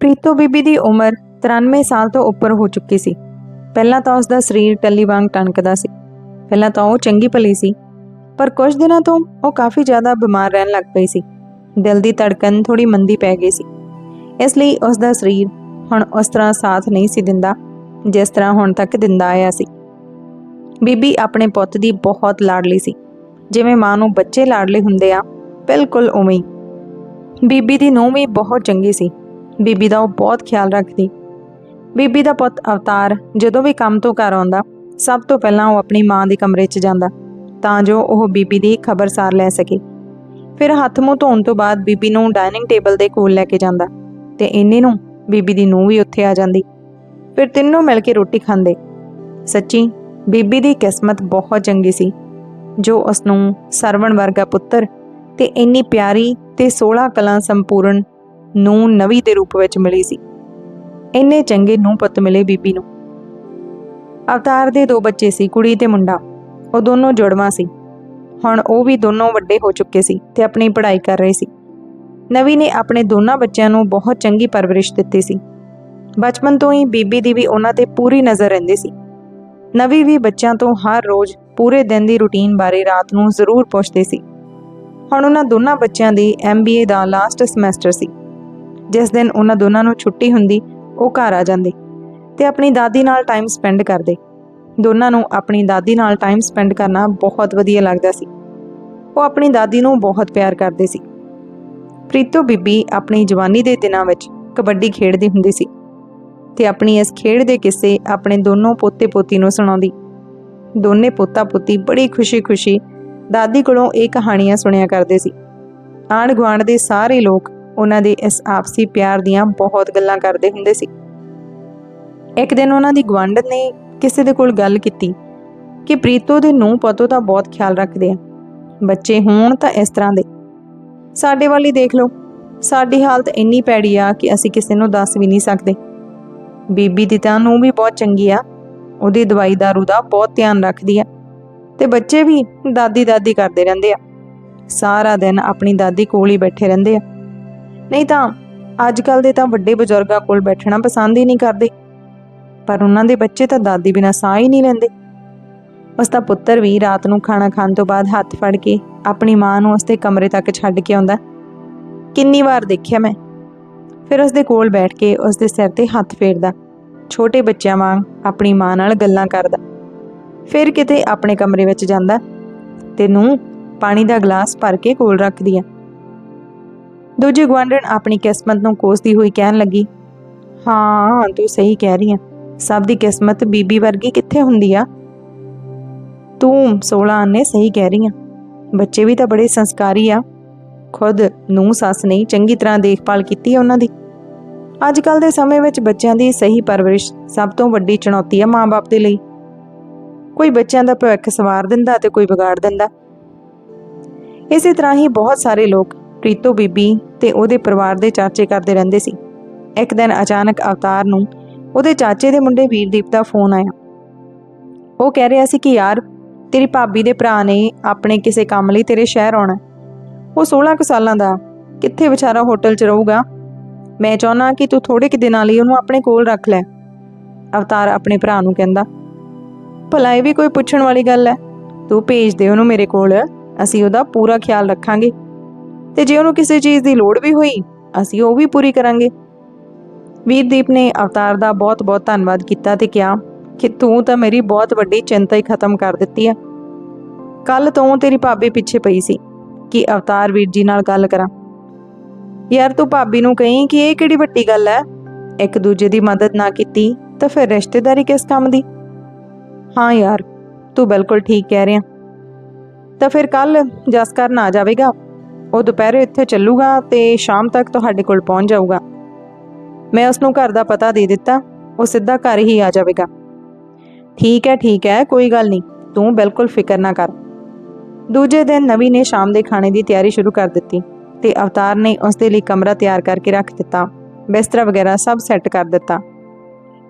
ਪ੍ਰੀਤੋ ਬੀਬੀ ਦੀ ਉਮਰ 93 ਸਾਲ ਤੋਂ ਉੱਪਰ ਹੋ ਚੁੱਕੀ ਸੀ। ਪਹਿਲਾਂ ਤਾਂ ਉਸ ਦਾ ਸਰੀਰ ਟੱਲੀ ਵਾਂਗ ਟਣਕਦਾ ਸੀ। ਪਹਿਲਾਂ ਤਾਂ ਉਹ ਚੰਗੀ ਭਲੀ ਸੀ, ਪਰ ਕੁਝ ਦਿਨਾਂ ਤੋਂ ਉਹ ਕਾਫੀ ਜ਼ਿਆਦਾ ਬਿਮਾਰ ਰਹਿਣ ਲੱਗ ਪਈ ਸੀ। ਦਿਲ ਦੀ ਧੜਕਨ ਥੋੜੀ ਮੰਦੀ ਪੈ ਗਈ ਸੀ। ਇਸ ਲਈ ਉਸ ਦਾ ਸਰੀਰ ਹੁਣ ਉਸ ਤਰ੍ਹਾਂ ਸਾਥ ਨਹੀਂ ਸੀ ਦਿੰਦਾ, ਜਿਸ ਤਰ੍ਹਾਂ ਹੁਣ ਤੱਕ ਦਿੰਦਾ ਆਇਆ ਸੀ। ਬੀਬੀ ਆਪਣੇ ਪੁੱਤ ਦੀ ਬਹੁਤ ਲਾਡਲੀ ਸੀ। ਜਿਵੇਂ ਮਾਂ ਨੂੰ ਬੱਚੇ ਲਾਡਲੇ ਹੁੰਦੇ ਆ, ਬਿਲਕੁਲ ਉਵੇਂ ਹੀ। ਬੀਬੀ ਦੀ ਨੂੰਹ ਵੀ ਬਹੁਤ ਚੰਗੀ ਸੀ। ਬੀਬੀ ਦਾ ਉਹ ਬਹੁਤ ਖਿਆਲ ਰੱਖਦੀ। ਬੀਬੀ ਦਾ ਪੁੱਤ ਅਵਤਾਰ ਜਦੋਂ ਵੀ ਕੰਮ ਤੋਂ ਘਰ ਆਉਂਦਾ, ਸਭ ਤੋਂ ਪਹਿਲਾਂ ਉਹ ਆਪਣੀ ਮਾਂ ਦੇ ਕਮਰੇ 'ਚ ਜਾਂਦਾ, ਤਾਂ ਜੋ ਉਹ ਬੀਬੀ ਦੀ ਖਬਰਸਾਰ ਲੈ ਸਕੇ। ਫਿਰ ਹੱਥ ਮੂੰਹ ਧੋਣ ਤੋਂ ਬਾਅਦ ਬੀਬੀ ਨੂੰ ਡਾਈਨਿੰਗ ਟੇਬਲ ਦੇ ਕੋਲ ਲੈ ਕੇ ਜਾਂਦਾ ਤੇ ਇੰਨੇ ਨੂੰ ਬੀਬੀ ਦੀ ਨੂੰਹ ਵੀ ਉੱਥੇ ਆ ਜਾਂਦੀ। ਫਿਰ ਤਿੰਨੋਂ ਮਿਲ ਕੇ ਰੋਟੀ ਖਾਂਦੇ। ਸੱਚੀ, ਬੀਬੀ ਦੀ ਕਿਸਮਤ ਬਹੁਤ ਚੰਗੀ ਸੀ, ਜੋ ਉਸ ਨੂੰ ਸਰਵਣ ਵਰਗਾ ਪੁੱਤਰ ਤੇ ਇੰਨੀ ਪਿਆਰੀ ਤੇ 16 ਕਲਾਂ ਸੰਪੂਰਨ ਨੂੰ ਨਵੀਂ ਦੇ ਰੂਪ ਵਿੱਚ ਮਿਲੀ ਸੀ। ਇੰਨੇ ਚੰਗੇ ਨੂੰ ਪੁੱਤ ਮਿਲੇ ਬੀਬੀ ਨੂੰ। ਅਵਤਾਰ ਦੇ ਦੋ ਬੱਚੇ ਸੀ, ਕੁੜੀ ਤੇ ਮੁੰਡਾ। ਉਹ ਦੋਨੋਂ ਜੁੜਵਾਂ ਸੀ। ਹੁਣ ਉਹ ਵੀ ਦੋਨੋਂ ਵੱਡੇ ਹੋ ਚੁੱਕੇ ਸੀ ਤੇ ਆਪਣੀ ਪੜ੍ਹਾਈ ਕਰ ਰਹੇ ਸੀ। ਨਵੀ ਨੇ ਆਪਣੇ ਦੋਨਾਂ ਬੱਚਿਆਂ ਨੂੰ ਬਹੁਤ ਚੰਗੀ ਪਰਵਰਿਸ਼ ਦਿੱਤੀ ਸੀ। ਬਚਪਨ ਤੋਂ ਹੀ ਬੀਬੀ ਦੀ ਵੀ ਉਹਨਾਂ ਤੇ ਪੂਰੀ ਨਜ਼ਰ ਰਹਿੰਦੀ ਸੀ। ਨਵੀ ਵੀ ਬੱਚਿਆਂ ਤੋਂ ਹਰ ਰੋਜ਼ ਪੂਰੇ ਦਿਨ ਦੀ ਰੁਟੀਨ ਬਾਰੇ ਰਾਤ ਨੂੰ ਜ਼ਰੂਰ ਪੁੱਛਦੇ ਸੀ। ਹੁਣ ਉਹਨਾਂ ਦੋਨਾਂ ਬੱਚਿਆਂ ਦੀ MBA ਦਾ ਲਾਸਟ ਸਮੈਸਟਰ ਸੀ। ਜਿਸ ਦਿਨ ਉਹਨਾਂ ਦੋਨਾਂ ਨੂੰ ਛੁੱਟੀ ਹੁੰਦੀ, ਉਹ ਘਰ ਆ ਜਾਂਦੇ ਤੇ ਆਪਣੀ ਦਾਦੀ ਨਾਲ ਟਾਈਮ ਸਪੈਂਡ ਕਰਦੇ। ਦੋਨਾਂ ਨੂੰ ਆਪਣੀ ਦਾਦੀ ਨਾਲ ਟਾਈਮ ਸਪੈਂਡ ਕਰਨਾ ਬਹੁਤ ਵਧੀਆ ਲੱਗਦਾ ਸੀ। ਉਹ ਆਪਣੀ ਦਾਦੀ ਨੂੰ ਬਹੁਤ ਪਿਆਰ ਕਰਦੇ ਸੀ। ਪ੍ਰੀਤੋ ਬੀਬੀ ਆਪਣੀ ਜਵਾਨੀ ਦੇ ਦਿਨਾਂ ਵਿੱਚ ਕਬੱਡੀ ਖੇਡਦੀ ਹੁੰਦੀ ਸੀ ਤੇ ਆਪਣੀ ਇਸ ਖੇਡ ਦੇ ਕਿੱਸੇ ਆਪਣੇ ਦੋਨੋਂ ਪੋਤੇ ਪੋਤੀ ਨੂੰ ਸੁਣਾਉਂਦੀ। ਦੋਨੇ ਪੋਤਾ ਪੋਤੀ ਬੜੀ ਖੁਸ਼ੀ-ਖੁਸ਼ੀ ਦਾਦੀ ਕੋਲੋਂ ਇਹ ਕਹਾਣੀਆਂ ਸੁਣਿਆ ਕਰਦੇ ਸੀ। ਆਂਢ ਗੁਆਂਢ ਦੇ ਸਾਰੇ ਲੋਕ ਉਹਨਾਂ ਦੇ ਇਸ ਆਪਸੀ ਪਿਆਰ ਦੀਆਂ ਬਹੁਤ ਗੱਲਾਂ ਕਰਦੇ ਹੁੰਦੇ ਸੀ। ਇੱਕ ਦਿਨ ਉਹਨਾਂ ਦੀ ਗਵਾਂਢਣ ਨੇ ਕਿਸੇ ਦੇ ਕੋਲ ਗੱਲ ਕੀਤੀ ਕਿ ਪ੍ਰੀਤੋ ਦੇ ਨੂੰ ਪਤੋ ਦਾ ਬਹੁਤ ਖਿਆਲ ਰੱਖਦੇ ਆ। ਬੱਚੇ ਹੋਣ ਤਾਂ ਇਸ ਤਰ੍ਹਾਂ ਦੇ। ਸਾਡੇ ਵਾਲੀ ਦੇਖ ਲਓ। ਸਾਡੀ ਹਾਲਤ ਇੰਨੀ ਪੈੜੀ ਆ ਕਿ ਅਸੀਂ ਕਿਸੇ ਨੂੰ ਦੱਸ ਵੀ ਨਹੀਂ ਸਕਦੇ। ਬੀਬੀ ਦੀ ਤਾਂ ਨੂੰ ਵੀ ਬਹੁਤ ਚੰਗੀ ਆ। ਉਹਦੀ ਦਵਾਈ ਦਾਰੂ ਦਾ ਬਹੁਤ ਧਿਆਨ ਰੱਖਦੀ ਆ। ਤੇ ਬੱਚੇ ਵੀ ਦਾਦੀ ਦਾਦੀ ਕਰਦੇ ਰਹਿੰਦੇ ਆ। ਸਾਰਾ ਦਿਨ ਆਪਣੀ ਦਾਦੀ ਕੋਲ ਹੀ ਬੈਠੇ ਰਹਿੰਦੇ ਆ। ਨਹੀਂ ਤਾਂ ਅੱਜ ਕੱਲ ਦੇ ਤਾਂ ਵੱਡੇ ਬਜ਼ੁਰਗਾਂ ਕੋਲ ਬੈਠਣਾ ਪਸੰਦ ਹੀ ਨਹੀਂ ਕਰਦੇ। ਪਰ ਉਹਨਾਂ ਦੇ ਬੱਚੇ ਤਾਂ ਦਾਦੀ ਬਿਨਾ ਸਾਹ ਹੀ ਨਹੀਂ ਲੈਂਦੇ। ਉਸ ਦਾ ਪੁੱਤਰ ਵੀ ਰਾਤ ਨੂੰ ਖਾਣਾ ਖਾਣ ਤੋਂ ਬਾਅਦ ਹੱਥ ਫੜ ਕੇ ਆਪਣੀ ਮਾਂ ਨੂੰ ਉਸਦੇ ਕਮਰੇ ਤੱਕ ਛੱਡ ਕੇ ਆਉਂਦਾ। ਕਿੰਨੀ ਵਾਰ ਦੇਖਿਆ ਮੈਂ। ਫਿਰ ਉਸਦੇ ਕੋਲ ਬੈਠ ਕੇ ਉਸਦੇ ਸਿਰ ਤੇ ਹੱਥ ਫੇਰਦਾ। ਛੋਟੇ ਬੱਚਿਆਂ ਵਾਂਗ ਆਪਣੀ ਮਾਂ ਨਾਲ ਗੱਲਾਂ ਕਰਦਾ। ਫਿਰ ਕਿਤੇ ਆਪਣੇ ਕਮਰੇ ਵਿੱਚ ਜਾਂਦਾ। ਤੇ ਨੂੰ ਪਾਣੀ ਦਾ ਗਲਾਸ ਭਰ ਕੇ ਕੋਲ ਰੱਖਦੀ ਆ। ਦੂਜੀ ਗਵਾਂਢਣ ਆਪਣੀ ਕਿਸਮਤ ਨੂੰ ਕੋਸਦੀ ਹੋਈ ਕਹਿਣ ਲੱਗੀ, ਹਾਂ, ਤੂੰ ਸਹੀ ਕਹਿ ਰਹੀ ਆ। ਸਭ ਦੀ ਕਿਸਮਤ ਬੀਬੀ ਵਰਗੀ ਕਿੱਥੇ ਹੁੰਦੀ ਆ? ਤੂੰ 16 ਆਨੇ ਸਹੀ ਕਹਿ ਰਹੀ ਆ। ਬੱਚੇ ਵੀ ਤਾਂ ਬੜੇ ਸੰਸਕਾਰੀ ਆ। ਖੁਦ ਨੂੰ ਸੱਸ ਨਹੀਂ ਚੰਗੀ ਤਰ੍ਹਾਂ ਦੇਖਭਾਲ ਕੀਤੀ ਆ ਉਹਨਾਂ ਦੀ। ਅੱਜ ਕੱਲ ਦੇ ਸਮੇਂ ਵਿੱਚ ਬੱਚਿਆਂ ਦੀ ਸਹੀ ਪਰਵਰਿਸ਼ ਸਭ ਤੋਂ ਵੱਡੀ ਚੁਣੌਤੀ ਆ ਮਾਂ-ਬਾਪ ਦੇ ਲਈ। ਕੋਈ ਬੱਚਿਆਂ ਦਾ ਭਵਿੱਖ ਸਵਾਰ ਦਿੰਦਾ ਤੇ ਕੋਈ ਵਿਗਾੜ ਦਿੰਦਾ। ਇਸੇ ਤਰ੍ਹਾਂ ਹੀ ਬਹੁਤ ਸਾਰੇ ਲੋਕ ਪ੍ਰੀਤੋ ਬੀਬੀ ਤੇ ਉਹਦੇ ਪਰਿਵਾਰ ਦੇ ਚਾਚੇ ਕਰਦੇ ਰਹਿੰਦੇ ਸੀ। ਇੱਕ ਦਿਨ ਅਚਾਨਕ ਅਵਤਾਰ ਨੂੰ ਉਹਦੇ ਚਾਚੇ ਦੇ ਮੁੰਡੇ ਵੀਰਦੀਪ ਦਾ ਫੋਨ ਆਇਆ। ਉਹ ਕਹਿ ਰਿਹਾ ਸੀ ਕਿ, ਯਾਰ, ਤੇਰੀ ਭਾਬੀ ਦੇ ਭਰਾ ਨੇ ਆਪਣੇ ਕਿਸੇ ਕੰਮ ਲਈ ਤੇਰੇ ਸ਼ਹਿਰ ਆਉਣਾ ਉਹ 16 ਕੁ ਸਾਲਾਂ ਦਾ ਕਿੱਥੇ ਵਿਚਾਰਾ ਹੋਟਲ 'ਚ ਰਹੂਗਾ? ਮੈਂ ਚਾਹੁੰਦਾ ਕਿ ਤੂੰ ਥੋੜੇ ਕਿ ਦਿਨਾਂ ਲਈ ਉਹਨੂੰ ਆਪਣੇ ਕੋਲ ਰੱਖ ਲੈ। ਅਵਤਾਰ ਆਪਣੇ ਭਰਾ ਨੂੰ ਕਹਿੰਦਾ, ਭਲਾ ਇਹ ਵੀ ਕੋਈ ਪੁੱਛਣ ਵਾਲੀ ਗੱਲ ਹੈ। ਤੂੰ ਭੇਜ ਦੇ ਉਹਨੂੰ ਮੇਰੇ ਕੋਲ। ਅਸੀਂ ਉਹਦਾ ਪੂਰਾ ਖਿਆਲ ਰੱਖਾਂਗੇ। ਤੇ ਜੇ ਉਹਨੂੰ ਕਿਸੇ ਚੀਜ਼ ਦੀ ਲੋੜ ਵੀ ਹੋਈ, ਅਸੀਂ ਉਹ ਵੀ ਪੂਰੀ ਕਰਾਂਗੇ। ਵੀਰਦੀਪ ਨੇ ਅਵਤਾਰ ਦਾ ਬਹੁਤ-ਬਹੁਤ ਧੰਨਵਾਦ ਕੀਤਾ ਤੇ ਕਿਹਾ ਕਿ ਤੂੰ ਤਾਂ ਮੇਰੀ ਬਹੁਤ ਵੱਡੀ ਚਿੰਤਾ ਹੀ ਖਤਮ ਕਰ ਦਿੱਤੀ ਆ। ਕੱਲ ਤੋਂ ਤੇਰੀ ਭਾਬੀ ਪਿੱਛੇ ਪਈ ਸੀ ਕਿ ਅਵਤਾਰ ਵੀਰ ਜੀ ਨਾਲ ਗੱਲ ਕਰਾਂ। ਯਾਰ ਤੂੰ ਭਾਬੀ ਨੂੰ ਕਹੀਂ ਕਿ ਇਹ ਕਿਹੜੀ ਵੱਡੀ ਗੱਲ ਹੈ ਇੱਕ ਦੂਜੇ ਦੀ ਮਦਦ ਨਾ ਕੀਤੀ ਤਾਂ ਫਿਰ ਰਿਸ਼ਤੇਦਾਰੀ ਕਿਸ ਕੰਮ ਦੀ? ਹਾਂ ਯਾਰ, ਤੂੰ ਬਿਲਕੁਲ ਠੀਕ ਕਹਿ ਰਿਹਾ। ਤਾਂ ਫਿਰ ਕੱਲ ਜਸ ਕਰਨ ਆ ਜਾਵੇਗਾ? ਉਹ ਦੁਪਹਿਰੇ ਇੱਥੇ ਚੱਲੂਗਾ ਤੇ ਸ਼ਾਮ ਤੱਕ ਤੁਹਾਡੇ ਕੋਲ ਪਹੁੰਚ ਜਾਊਗਾ। ਮੈਂ ਉਸ ਨੂੰ ਘਰ ਦਾ ਪਤਾ ਦੇ ਦਿੱਤਾ, ਉਹ ਸਿੱਧਾ ਘਰ ਹੀ ਆ ਜਾਵੇਗਾ। ਠੀਕ ਹੈ ਠੀਕ ਹੈ, ਕੋਈ ਗੱਲ ਨਹੀਂ, ਤੂੰ ਬਿਲਕੁਲ ਫਿਕਰ ਨਾ ਕਰ। ਦੂਜੇ ਦਿਨ ਨਵੀ ਨੇ ਸ਼ਾਮ ਦੇ ਖਾਣੇ ਦੀ ਤਿਆਰੀ ਸ਼ੁਰੂ ਕਰ ਦਿੱਤੀ ਤੇ ਅਵਤਾਰ ਨੇ ਉਸ ਦੇ ਲਈ ਕਮਰਾ ਤਿਆਰ ਕਰਕੇ ਰੱਖ ਦਿੱਤਾ, ਬਿਸਤਰਾ ਵਗੈਰਾ ਸਭ ਸੈੱਟ ਕਰ ਦਿੱਤਾ।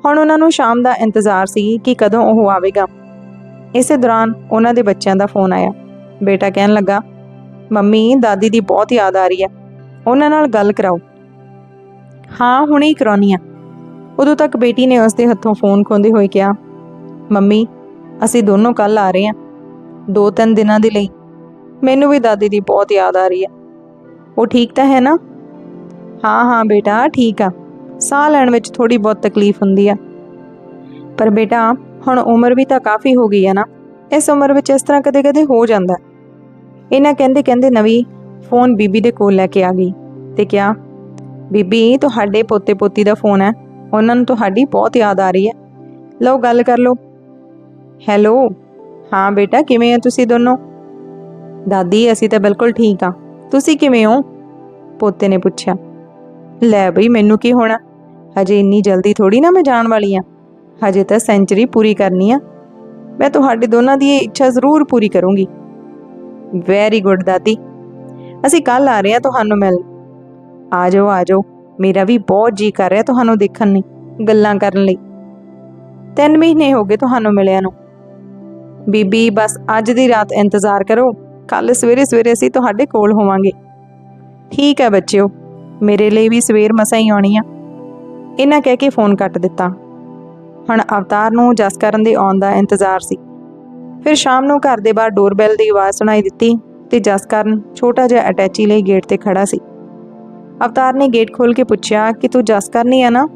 ਹੁਣ ਉਹਨਾਂ ਨੂੰ ਸ਼ਾਮ ਦਾ ਇੰਤਜ਼ਾਰ ਸੀ ਕਿ ਕਦੋਂ ਉਹ ਆਵੇਗਾ। ਇਸੇ ਦੌਰਾਨ ਉਹਨਾਂ ਦੇ ਬੱਚਿਆਂ ਦਾ ਫੋਨ ਆਇਆ। ਬੇਟਾ ਕਹਿਣ ਲੱਗਾ ਮੰਮੀ, ਦਾਦੀ ਦੀ ਬਹੁਤ ਯਾਦ ਆ ਰਹੀ ਹੈ। ਉਹਨਾਂ ਨਾਲ ਗੱਲ ਕਰਾਓ। ਹਾਂ, ਹੁਣੇ ਹੀ ਕਰਾਉਣੀ ਆ ਉਦੋਂ ਤੱਕ ਬੇਟੀ ਨੇ ਉਸ ਦੇ ਹੱਥੋਂ ਫੋਨ ਖੋਂਦੇ ਹੋਏ ਕਿਹਾ, ਮੰਮੀ, ਅਸੀਂ ਦੋਨੋਂ ਕੱਲ ਆ ਰਹੇ ਹਾਂ। ਦੋ ਤਿੰਨ ਦਿਨਾਂ ਦੇ ਲਈ। ਮੈਨੂੰ ਵੀ ਦਾਦੀ ਦੀ ਬਹੁਤ ਯਾਦ ਆ ਰਹੀ ਹੈ। ਉਹ ਠੀਕ ਤਾਂ ਹੈ ਨਾ? ਹਾਂ ਹਾਂ ਬੇਟਾ, ਠੀਕ ਆ। ਸਾਹ ਲੈਣ ਵਿੱਚ ਥੋੜੀ ਬਹੁਤ ਤਕਲੀਫ ਹੁੰਦੀ ਆ। ਪਰ ਬੇਟਾ, ਹੁਣ ਉਮਰ ਵੀ ਤਾਂ ਕਾਫੀ ਹੋ ਗਈ ਹੈ ਨਾ। ਇਸ ਉਮਰ ਵਿੱਚ ਇਸ ਤਰ੍ਹਾਂ ਕਦੇ-ਕਦੇ ਹੋ ਜਾਂਦਾ ਇਹਨਾਂ ਕਹਿੰਦੇ ਕਹਿੰਦੇ ਨਵੀਂ ਫੋਨ ਬੀਬੀ ਦੇ ਕੋਲ ਲੈ ਕੇ ਆ ਗਈ ਤੇ ਕਿਹਾ, ਬੀਬੀ, ਤੁਹਾਡੇ ਪੋਤੇ ਪੋਤੀ ਦਾ ਫੋਨ ਹੈ, ਉਹਨਾਂ ਨੂੰ ਤੁਹਾਡੀ ਬਹੁਤ ਯਾਦ ਆ ਰਹੀ ਹੈ। ਲਓ, ਗੱਲ ਕਰ ਲਓ। ਹੈਲੋ ਹਾਂ ਬੇਟਾ, ਕਿਵੇਂ ਹੋ ਤੁਸੀਂ ਦੋਨੋਂ? ਦਾਦੀ, ਅਸੀਂ ਤਾਂ ਬਿਲਕੁਲ ਠੀਕ ਆ ਤੁਸੀਂ ਕਿਵੇਂ ਹੋ? ਪੋਤੇ ਨੇ ਪੁੱਛਿਆ। ਲੈ ਬਈ, ਮੈਨੂੰ ਕੀ ਹੋਣਾ? ਹਜੇ ਇੰਨੀ ਜਲਦੀ ਥੋੜੀ ਨਾ ਮੈਂ ਜਾਣ ਵਾਲੀ ਆ ਹਜੇ ਤਾਂ ਸੈਂਚਰੀ ਪੂਰੀ ਕਰਨੀ ਆ। ਮੈਂ ਤੁਹਾਡੇ ਦੋਨਾਂ ਦੀ ਇਹ ਇੱਛਾ ਜ਼ਰੂਰ ਪੂਰੀ ਕਰੂੰਗੀ। ਵੈਰੀ ਗੁੱਡ ਦਾਦੀ। ਅਸੀਂ ਕੱਲ ਆ ਰਹੇ ਹਾਂ ਤੁਹਾਨੂੰ ਮਿਲ ਆ ਜਾਓ ਆ ਜਾਓ ਮੇਰਾ ਵੀ ਬਹੁਤ ਜੀ ਕਰ ਰਿਹਾ ਤੁਹਾਨੂੰ ਦੇਖਣ ਲਈ ਗੱਲਾਂ ਕਰਨ ਲਈ। ਤਿੰਨ ਮਹੀਨੇ ਹੋ ਗਏ ਤੁਹਾਨੂੰ ਮਿਲਿਆ ਨੂੰ। ਬੀਬੀ, ਬਸ ਅੱਜ ਦੀ ਰਾਤ ਇੰਤਜ਼ਾਰ ਕਰੋ। ਕੱਲ ਸਵੇਰੇ ਸਵੇਰੇ ਅਸੀਂ ਤੁਹਾਡੇ ਕੋਲ ਹੋਵਾਂਗੇ। ਠੀਕ ਹੈ ਬੱਚਿਓ, ਮੇਰੇ ਲਈ ਵੀ ਸਵੇਰ ਮਸਾਂ ਹੀ ਆਉਣੀ ਆ। ਇਹਨਾਂ ਕਹਿ ਕੇ ਫੋਨ ਕੱਟ ਦਿੱਤਾ। ਹੁਣ ਅਵਤਾਰ ਨੂੰ ਜਸ ਕਰਨ ਦੇ ਆਉਣ ਦਾ ਇੰਤਜ਼ਾਰ ਸੀ। ਫਿਰ ਸ਼ਾਮ ਨੂੰ ਘਰ ਦੇ ਬਾਹਰ ਡੋਰਬੈਲ ਦੀ ਆਵਾਜ਼ ਸੁਣਾਈ ਦਿੱਤੀ ਤੇ ਜਸਕਰਨ ਛੋਟਾ ਜਿਹਾ ਅਟੈਚੀ ਲਈ ਗੇਟ ਤੇ ਖੜਾ ਸੀ। ਅਵਤਾਰ ਨੇ ਗੇਟ ਖੋਲ ਕੇ ਪੁੱਛਿਆ ਕਿ ਤੂੰ ਜਸ ਕਰਨੀ ਆ ਨਾ?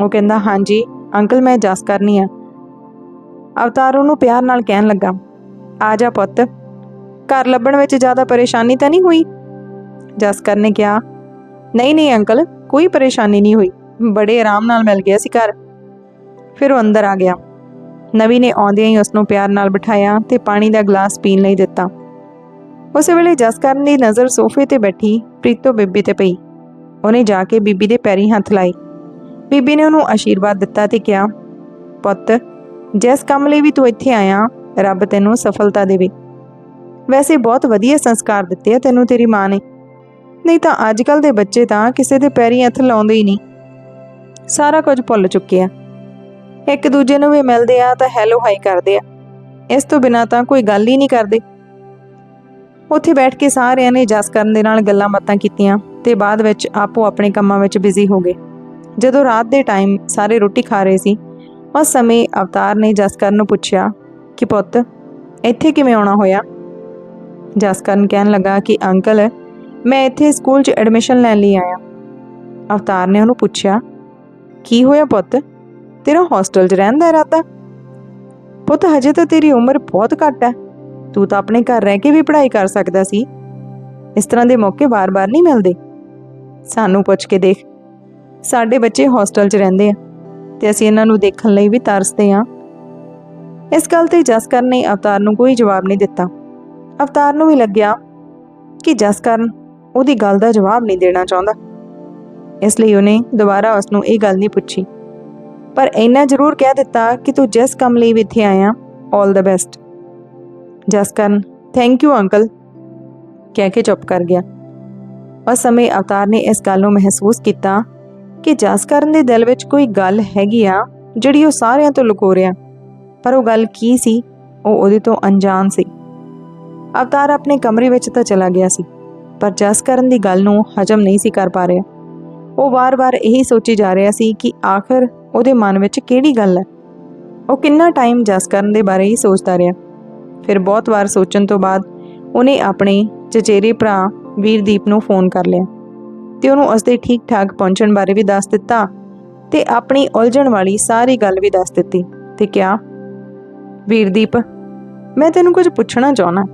ਉਹ ਕਹਿੰਦਾ, ਹਾਂਜੀ, ਅੰਕਲ, ਮੈਂ ਜਸ ਕਰਨੀ ਆ। ਅਵਤਾਰ ਉਹਨੂੰ ਪਿਆਰ ਨਾਲ ਕਹਿਣ ਲੱਗਾ, ਆ ਜਾ ਪੁੱਤ। ਘਰ ਲੱਭਣ ਵਿੱਚ ਜ਼ਿਆਦਾ ਪਰੇਸ਼ਾਨੀ ਤਾਂ ਨਹੀਂ ਹੋਈ? ਜਸਕਰ ਨੇ ਕਿਹਾ, ਨਹੀਂ ਨਹੀਂ ਅੰਕਲ, ਕੋਈ ਪਰੇਸ਼ਾਨੀ ਨਹੀਂ ਹੋਈ। ਬੜੇ ਆਰਾਮ ਨਾਲ ਮਿਲ ਗਿਆ ਸੀ ਘਰ। ਫਿਰ ਉਹ ਅੰਦਰ ਆ ਗਿਆ। ਨਵੀ ਨੇ ਆਉਂਦਿਆਂ ਹੀ ਉਸ ਨੂੰ ਪਿਆਰ ਨਾਲ ਬਿਠਾਇਆ ਤੇ ਪਾਣੀ ਦਾ ਗਲਾਸ ਪੀਣ ਲਈ ਦਿੱਤਾ। ਉਸੇ ਵੇਲੇ ਜਸਕਰਨ ਦੀ ਨਜ਼ਰ ਸੋਫੇ ਤੇ ਬੈਠੀ ਪ੍ਰੀਤੋ ਬੀਬੀ ਤੇ ਪਈ। ਉਹਨੇ ਜਾ ਕੇ ਬੀਬੀ ਦੇ ਪੈਰੀਂ ਹੱਥ ਲਾਏ। ਬੀਬੀ ਨੇ ਉਹਨੂੰ ਆਸ਼ੀਰਵਾਦ ਦਿੱਤਾ ਤੇ ਕਿਹਾ, ਪੁੱਤ, ਜਿਸ ਕੰਮ ਲਈ ਵੀ ਤੂੰ ਇੱਥੇ ਆਇਆ, ਰੱਬ ਤੈਨੂੰ ਸਫਲਤਾ ਦੇਵੇ। ਵੈਸੇ ਬਹੁਤ ਵਧੀਆ ਸੰਸਕਾਰ ਦਿੱਤੇ ਆ ਤੈਨੂੰ ਤੇਰੀ ਮਾਂ ਨੇ। ਨਹੀਂ ਤਾਂ ਅੱਜ ਕੱਲ ਦੇ ਬੱਚੇ ਤਾਂ ਕਿਸੇ ਦੇ ਪੈਰੀਂ ਹੱਥ ਲਾਉਂਦੇ ਹੀ ਨਹੀਂ। ਸਾਰਾ ਕੁਝ ਭੁੱਲ ਚੁੱਕੇ ਆ। ਇੱਕ ਦੂਜੇ ਨੂੰ ਵੀ ਮਿਲਦੇ ਆ ਤਾਂ ਹੈਲੋ ਹਾਈ ਕਰਦੇ ਆ। ਇਸ ਤੋਂ ਬਿਨਾ ਤਾਂ ਕੋਈ ਗੱਲ ਹੀ ਨਹੀਂ ਕਰਦੇ। ਉੱਥੇ ਬੈਠ ਕੇ ਸਾਰਿਆਂ ਨੇ ਜਸ ਕਰਨ ਦੇ ਨਾਲ ਗੱਲਾਂ ਬਾਤਾਂ ਕੀਤੀਆਂ ਤੇ ਬਾਅਦ ਵਿੱਚ ਆਪੋ ਆਪਣੇ ਕੰਮਾਂ ਵਿੱਚ ਬਿਜ਼ੀ ਹੋ ਗਏ। ਜਦੋਂ ਰਾਤ ਦੇ ਟਾਈਮ ਸਾਰੇ ਰੋਟੀ ਖਾ ਰਹੇ ਸੀ, ਉਸ ਸਮੇਂ ਅਵਤਾਰ ਨੇ ਜਸਕਰਨ ਨੂੰ ਪੁੱਛਿਆ ਕਿ ਪੁੱਤ, ਇੱਥੇ ਕਿਵੇਂ ਆਉਣਾ ਹੋਇਆ? ਜਸਕਰਨ ਕਹਿਣ ਲੱਗਾ ਕਿ, ਅੰਕਲ, ਮੈਂ ਇੱਥੇ ਸਕੂਲ 'ਚ ਐਡਮਿਸ਼ਨ ਲੈਣ ਲਈ ਆਇਆ ਅਵਤਾਰ ਨੇ ਉਹਨੂੰ ਪੁੱਛਿਆ, ਕੀ ਹੋਇਆ ਪੁੱਤ? ਤੇਰਾ ਹੋਸਟਲ 'ਚ ਰਹਿਣ ਦਾ ਇਰਾਦਾ ਪੁੱਤ, ਹਜੇ ਤਾਂ ਤੇਰੀ ਉਮਰ ਬਹੁਤ ਘੱਟ ਹੈ। ਤੂੰ ਤਾਂ ਆਪਣੇ ਘਰ ਰਹਿ ਕੇ ਵੀ ਪੜ੍ਹਾਈ ਕਰ ਸਕਦਾ ਸੀ। ਇਸ ਤਰ੍ਹਾਂ ਦੇ ਮੌਕੇ ਵਾਰ-ਵਾਰ ਨਹੀਂ ਮਿਲਦੇ। ਸਾਨੂੰ ਪੁੱਛ ਕੇ ਦੇਖ। ਸਾਡੇ ਬੱਚੇ ਹੋਸਟਲ 'ਚ ਰਹਿੰਦੇ ਆ ਤੇ ਅਸੀਂ ਇਹਨਾਂ ਨੂੰ ਦੇਖਣ ਲਈ ਵੀ ਤਰਸਦੇ ਹਾਂ। ਇਸ ਗੱਲ ਤੇ ਜਸਕਰ ਨੇ ਅਵਤਾਰ ਨੂੰ ਕੋਈ ਜਵਾਬ ਨਹੀਂ ਦਿੱਤਾ। ਅਵਤਾਰ ਨੂੰ ਵੀ ਲੱਗਿਆ ਕਿ ਜਸਕਰਨ ਉਹਦੀ ਗੱਲ ਦਾ ਜਵਾਬ ਨਹੀਂ ਦੇਣਾ ਚਾਹੁੰਦਾ। ਇਸ ਲਈ ਉਹਨੇ ਦੁਬਾਰਾ ਉਸ ਨੂੰ ਇਹ ਗੱਲ ਨਹੀਂ ਪੁੱਛੀ। ਪਰ ਇੰਨਾ ਜ਼ਰੂਰ ਕਹਿ ਦਿੱਤਾ ਕਿ ਤੂੰ ਜਿਸ ਕੰਮ ਲਈ ਵੀ ਇੱਥੇ ਆਇਆ 올 ਦਾ best Jaskaran thank you uncle ਕਹਿ ਕੇ ਚੁੱਪ ਕਰ ਗਿਆ। ਉਸ ਸਮੇਂ ਅਵਤਾਰ ਨੇ ਇਸ ਗੱਲ ਨੂੰ ਮਹਿਸੂਸ ਕੀਤਾ ਕਿ ਜਸਕਰਨ ਦੇ ਦਿਲ ਵਿੱਚ ਕੋਈ ਗੱਲ ਹੈਗੀ ਆ ਜਿਹੜੀ ਉਹ ਸਾਰਿਆਂ ਤੋਂ ਲੁਕੋ ਰਿਹਾ। ਪਰ ਉਹ ਗੱਲ ਕੀ ਸੀ, ਉਹ ਉਹਦੇ ਤੋਂ ਅਣਜਾਣ ਸੀ। ਅਵਤਾਰ ਆਪਣੇ ਕਮਰੇ ਵਿੱਚ ਤਾਂ ਚਲਾ ਗਿਆ ਸੀ, ਪਰ ਜਸਕਰਨ ਦੀ ਗੱਲ ਨੂੰ ਹਜਮ ਨਹੀਂ ਸੀ ਕਰ ਪਾ ਰਿਹਾ। ਉਹ ਵਾਰ-ਵਾਰ ਇਹੀ ਸੋਚੀ ਜਾ ਰਿਹਾ ਸੀ ਕਿ ਆਖਰ ਉਹਦੇ ਮਨ ਵਿੱਚ ਕਿਹੜੀ ਗੱਲ ਹੈ? ਉਹ ਕਿੰਨਾ ਟਾਈਮ ਜਸ ਕਰਨ ਦੇ ਬਾਰੇ ਹੀ ਸੋਚਦਾ ਰਿਹਾ। ਫਿਰ ਬਹੁਤ ਵਾਰ ਸੋਚਣ ਤੋਂ ਬਾਅਦ ਉਹਨੇ ਆਪਣੇ ਚਚੇਰੇ ਭਰਾ ਵੀਰਦੀਪ ਨੂੰ ਫੋਨ ਕਰ ਲਿਆ ਤੇ ਉਹਨੂੰ ਉਸਦੇ ਠੀਕ-ਠਾਕ ਪਹੁੰਚਣ ਬਾਰੇ ਵੀ ਦੱਸ ਦਿੱਤਾ ਤੇ ਆਪਣੀ ਉਲਝਣ ਵਾਲੀ ਸਾਰੀ ਗੱਲ ਵੀ ਦੱਸ ਦਿੱਤੀ ਤੇ ਕਿਹਾ, ਵੀਰਦੀਪ, ਮੈਂ ਤੈਨੂੰ ਕੁਝ ਪੁੱਛਣਾ ਚਾਹਣਾ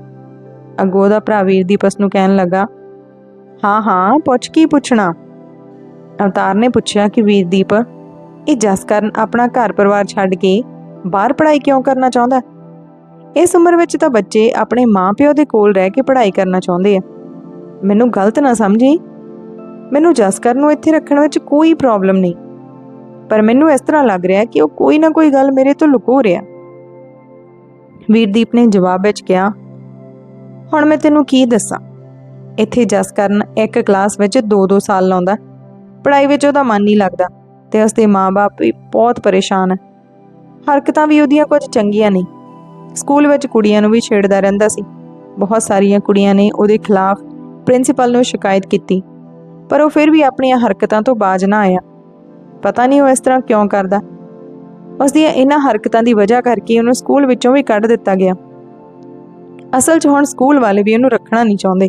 ਅੱਗੋਂ ਦਾ ਭਰਾ ਵੀਰਦੀਪ ਉਸ ਨੂੰ ਕਹਿਣ ਲੱਗਾ, ਹਾਂ ਹਾਂ, ਪੁੱਛ ਕੀ ਪੁੱਛਣਾ? ਅਵਤਾਰ ਨੇ ਪੁੱਛਿਆ ਕਿ ਵੀਰਦੀਪ ਇਹ ਜਸਕਰਨ ਆਪਣਾ ਘਰ ਪਰਿਵਾਰ ਛੱਡ ਕੇ ਬਾਹਰ ਪੜ੍ਹਾਈ ਕਿਉਂ ਕਰਨਾ ਚਾਹੁੰਦਾ? ਇਸ ਉਮਰ ਵਿੱਚ ਤਾਂ ਬੱਚੇ ਆਪਣੇ ਮਾਪਿਓ ਦੇ ਕੋਲ ਰਹਿ ਕੇ ਪੜ੍ਹਾਈ ਕਰਨਾ ਚਾਹੁੰਦੇ ਆ। ਮੈਨੂੰ ਗਲਤ ਨਾ ਸਮਝੀ? ਮੈਨੂੰ ਜਸਕਰਨ ਨੂੰ ਇੱਥੇ ਰੱਖਣ ਵਿੱਚ ਕੋਈ ਪ੍ਰੋਬਲਮ ਨਹੀਂ। ਪਰ ਮੈਨੂੰ ਇਸ ਤਰ੍ਹਾਂ ਲੱਗ ਰਿਹਾ ਕਿ ਉਹ ਕੋਈ ਨਾ ਕੋਈ ਗੱਲ ਮੇਰੇ ਤੋਂ ਲੁਕੋ ਰਿਹਾ। ਵੀਰਦੀਪ ਨੇ ਜਵਾਬ ਵਿੱਚ ਕਿਹਾ, ਹੁਣ ਮੈਂ ਤੈਨੂੰ ਕੀ ਦੱਸਾਂ? ਇੱਥੇ ਜਸਕਰਨ ਇੱਕ ਕਲਾਸ ਵਿੱਚ 2-2 ਸਾਲ ਲਾਉਂਦਾ। ਪੜ੍ਹਾਈ ਵਿੱਚ ਉਹਦਾ ਮਨ ਨਹੀਂ ਲੱਗਦਾ। ਤੇ ਉਸਦੇ ਮਾਪੇ ਵੀ ਬਹੁਤ ਪਰੇਸ਼ਾਨ ਹੈ ਹਰਕਤਾਂ ਵੀ ਉਹਦੀਆਂ ਕੁਝ ਚੰਗੀਆਂ ਨਹੀਂ। ਸਕੂਲ ਵਿੱਚ ਕੁੜੀਆਂ ਨੂੰ ਵੀ ਛੇੜਦਾ ਰਹਿੰਦਾ ਸੀ। ਬਹੁਤ ਸਾਰੀਆਂ ਕੁੜੀਆਂ ਨੇ ਉਹਦੇ ਖਿਲਾਫ ਪ੍ਰਿੰਸੀਪਲ ਨੂੰ ਸ਼ਿਕਾਇਤ ਕੀਤੀ। ਪਰ ਉਹ ਫਿਰ ਵੀ ਆਪਣੀਆਂ ਹਰਕਤਾਂ ਤੋਂ ਬਾਜ ਨਾ ਆਇਆ। ਪਤਾ ਨਹੀਂ ਉਹ ਇਸ ਤਰ੍ਹਾਂ ਕਿਉਂ ਕਰਦਾ। ਉਸ ਦੀਆਂ ਇਹਨਾਂ ਹਰਕਤਾਂ ਦੀ ਵਜ੍ਹਾ ਕਰਕੇ ਉਹਨੂੰ ਸਕੂਲ ਵਿੱਚੋਂ ਵੀ ਕੱਢ ਦਿੱਤਾ ਗਿਆ। ਅਸਲ 'ਚ ਹੁਣ ਸਕੂਲ ਵਾਲੇ ਵੀ ਉਹਨੂੰ ਰੱਖਣਾ ਨਹੀਂ ਚਾਹੁੰਦੇ।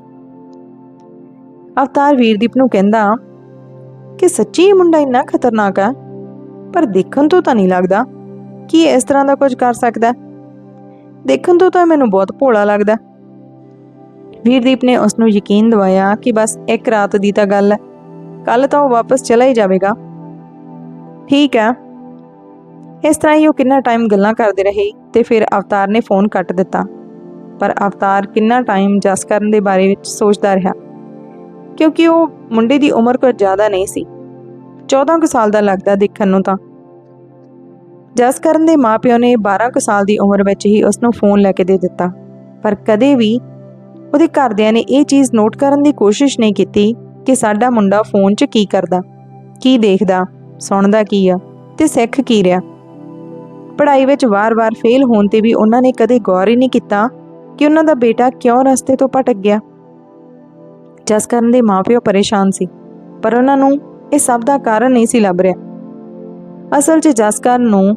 ਅਵਤਾਰ ਵੀਰਦੀਪ ਨੂੰ ਕਹਿੰਦਾ ਕਿ ਸੱਚੀ ਇਹ ਮੁੰਡਾ ਇੰਨਾ ਖਤਰਨਾਕ ਹੈ? ਪਰ ਦੇਖਣ ਤੋਂ ਤਾਂ ਨਹੀਂ ਲੱਗਦਾ ਕਿ ਇਹ ਇਸ ਤਰ੍ਹਾਂ ਦਾ ਕੁਝ ਕਰ ਸਕਦਾ ਦੇਖਣ ਤੋਂ ਤਾਂ ਮੈਨੂੰ ਬਹੁਤ ਭੋਲਾ ਲੱਗਦਾ ਵੀਰਦੀਪ ਨੇ ਉਸ ਨੂੰ ਯਕੀਨ ਦਿਵਾਇਆ ਕਿ ਬਸ ਇੱਕ ਰਾਤ ਦੀ ਤਾਂ ਗੱਲ ਹੈ। ਕੱਲ ਤਾਂ ਉਹ ਵਾਪਸ ਚਲਾ ਹੀ ਜਾਵੇਗਾ। ਠੀਕ ਹੈ। ਇਸ ਤਰ੍ਹਾਂ ਹੀ ਉਹ ਕਿੰਨਾ ਟਾਈਮ ਗੱਲਾਂ ਕਰਦੇ ਰਹੇ ਤੇ ਫਿਰ ਅਵਤਾਰ ਨੇ ਫੋਨ ਕੱਟ ਦਿੱਤਾ। ਪਰ ਅਵਤਾਰ ਕਿੰਨਾ ਟਾਈਮ ਜਸ ਕਰਨ ਦੇ ਬਾਰੇ ਵਿੱਚ ਸੋਚਦਾ ਰਿਹਾ। ਕਿਉਂਕਿ ਉਹ ਮੁੰਡੇ ਦੀ ਉਮਰ ਕੁਝ ਜ਼ਿਆਦਾ ਨਹੀਂ ਸੀ। 14 ਕੁ ਸਾਲ ਦਾ ਲੱਗਦਾ ਦੇਖਣ ਨੂੰ ਤਾਂ। ਜਸ ਕਰਨ ਦੇ ਮਾਪਿਓ ਨੇ 12 ਕੁ ਸਾਲ ਦੀ ਉਮਰ ਵਿੱਚ ਹੀ ਉਸ ਨੂੰ ਫੋਨ ਲੈ ਕੇ ਦੇ ਦਿੱਤਾ। ਪਰ ਕਦੇ ਵੀ ਉਹਦੇ ਘਰਦਿਆਂ ਨੇ ਇਹ ਚੀਜ਼ ਨੋਟ ਕਰਨ ਦੀ ਕੋਸ਼ਿਸ਼ ਨਹੀਂ ਕੀਤੀ ਕਿ ਸਾਡਾ ਮੁੰਡਾ ਫੋਨ 'ਚ ਕੀ ਕਰਦਾ, ਕੀ ਦੇਖਦਾ, ਸੁਣਦਾ ਕੀ ਆ ਤੇ ਸਿੱਖ ਕੀ ਰਿਹਾ। ਪੜ੍ਹਾਈ ਵਿੱਚ ਵਾਰ-ਵਾਰ ਫੇਲ ਹੋਣ ਤੇ ਵੀ ਉਹਨਾਂ ਨੇ ਕਦੇ ਗੌਰ ਹੀ ਨਹੀਂ ਕੀਤਾ ਕਿ ਉਹਨਾਂ ਦਾ ਬੇਟਾ ਕਿਉਂ ਰਸਤੇ ਤੋਂ ਭਟਕ ਗਿਆ। ਜਸਕਰਨ ਦੇ ਮਾਪਿਓ ਪਰੇਸ਼ਾਨ ਸੀ, ਪਰ ਉਹਨਾਂ ਨੂੰ ਇਹ ਸਭ ਦਾ ਕਾਰਨ ਨਹੀਂ ਸੀ ਲੱਭ ਰਿਹਾ। ਅਸਲ 'ਚ ਜਸਕਰਨ ਨੂੰ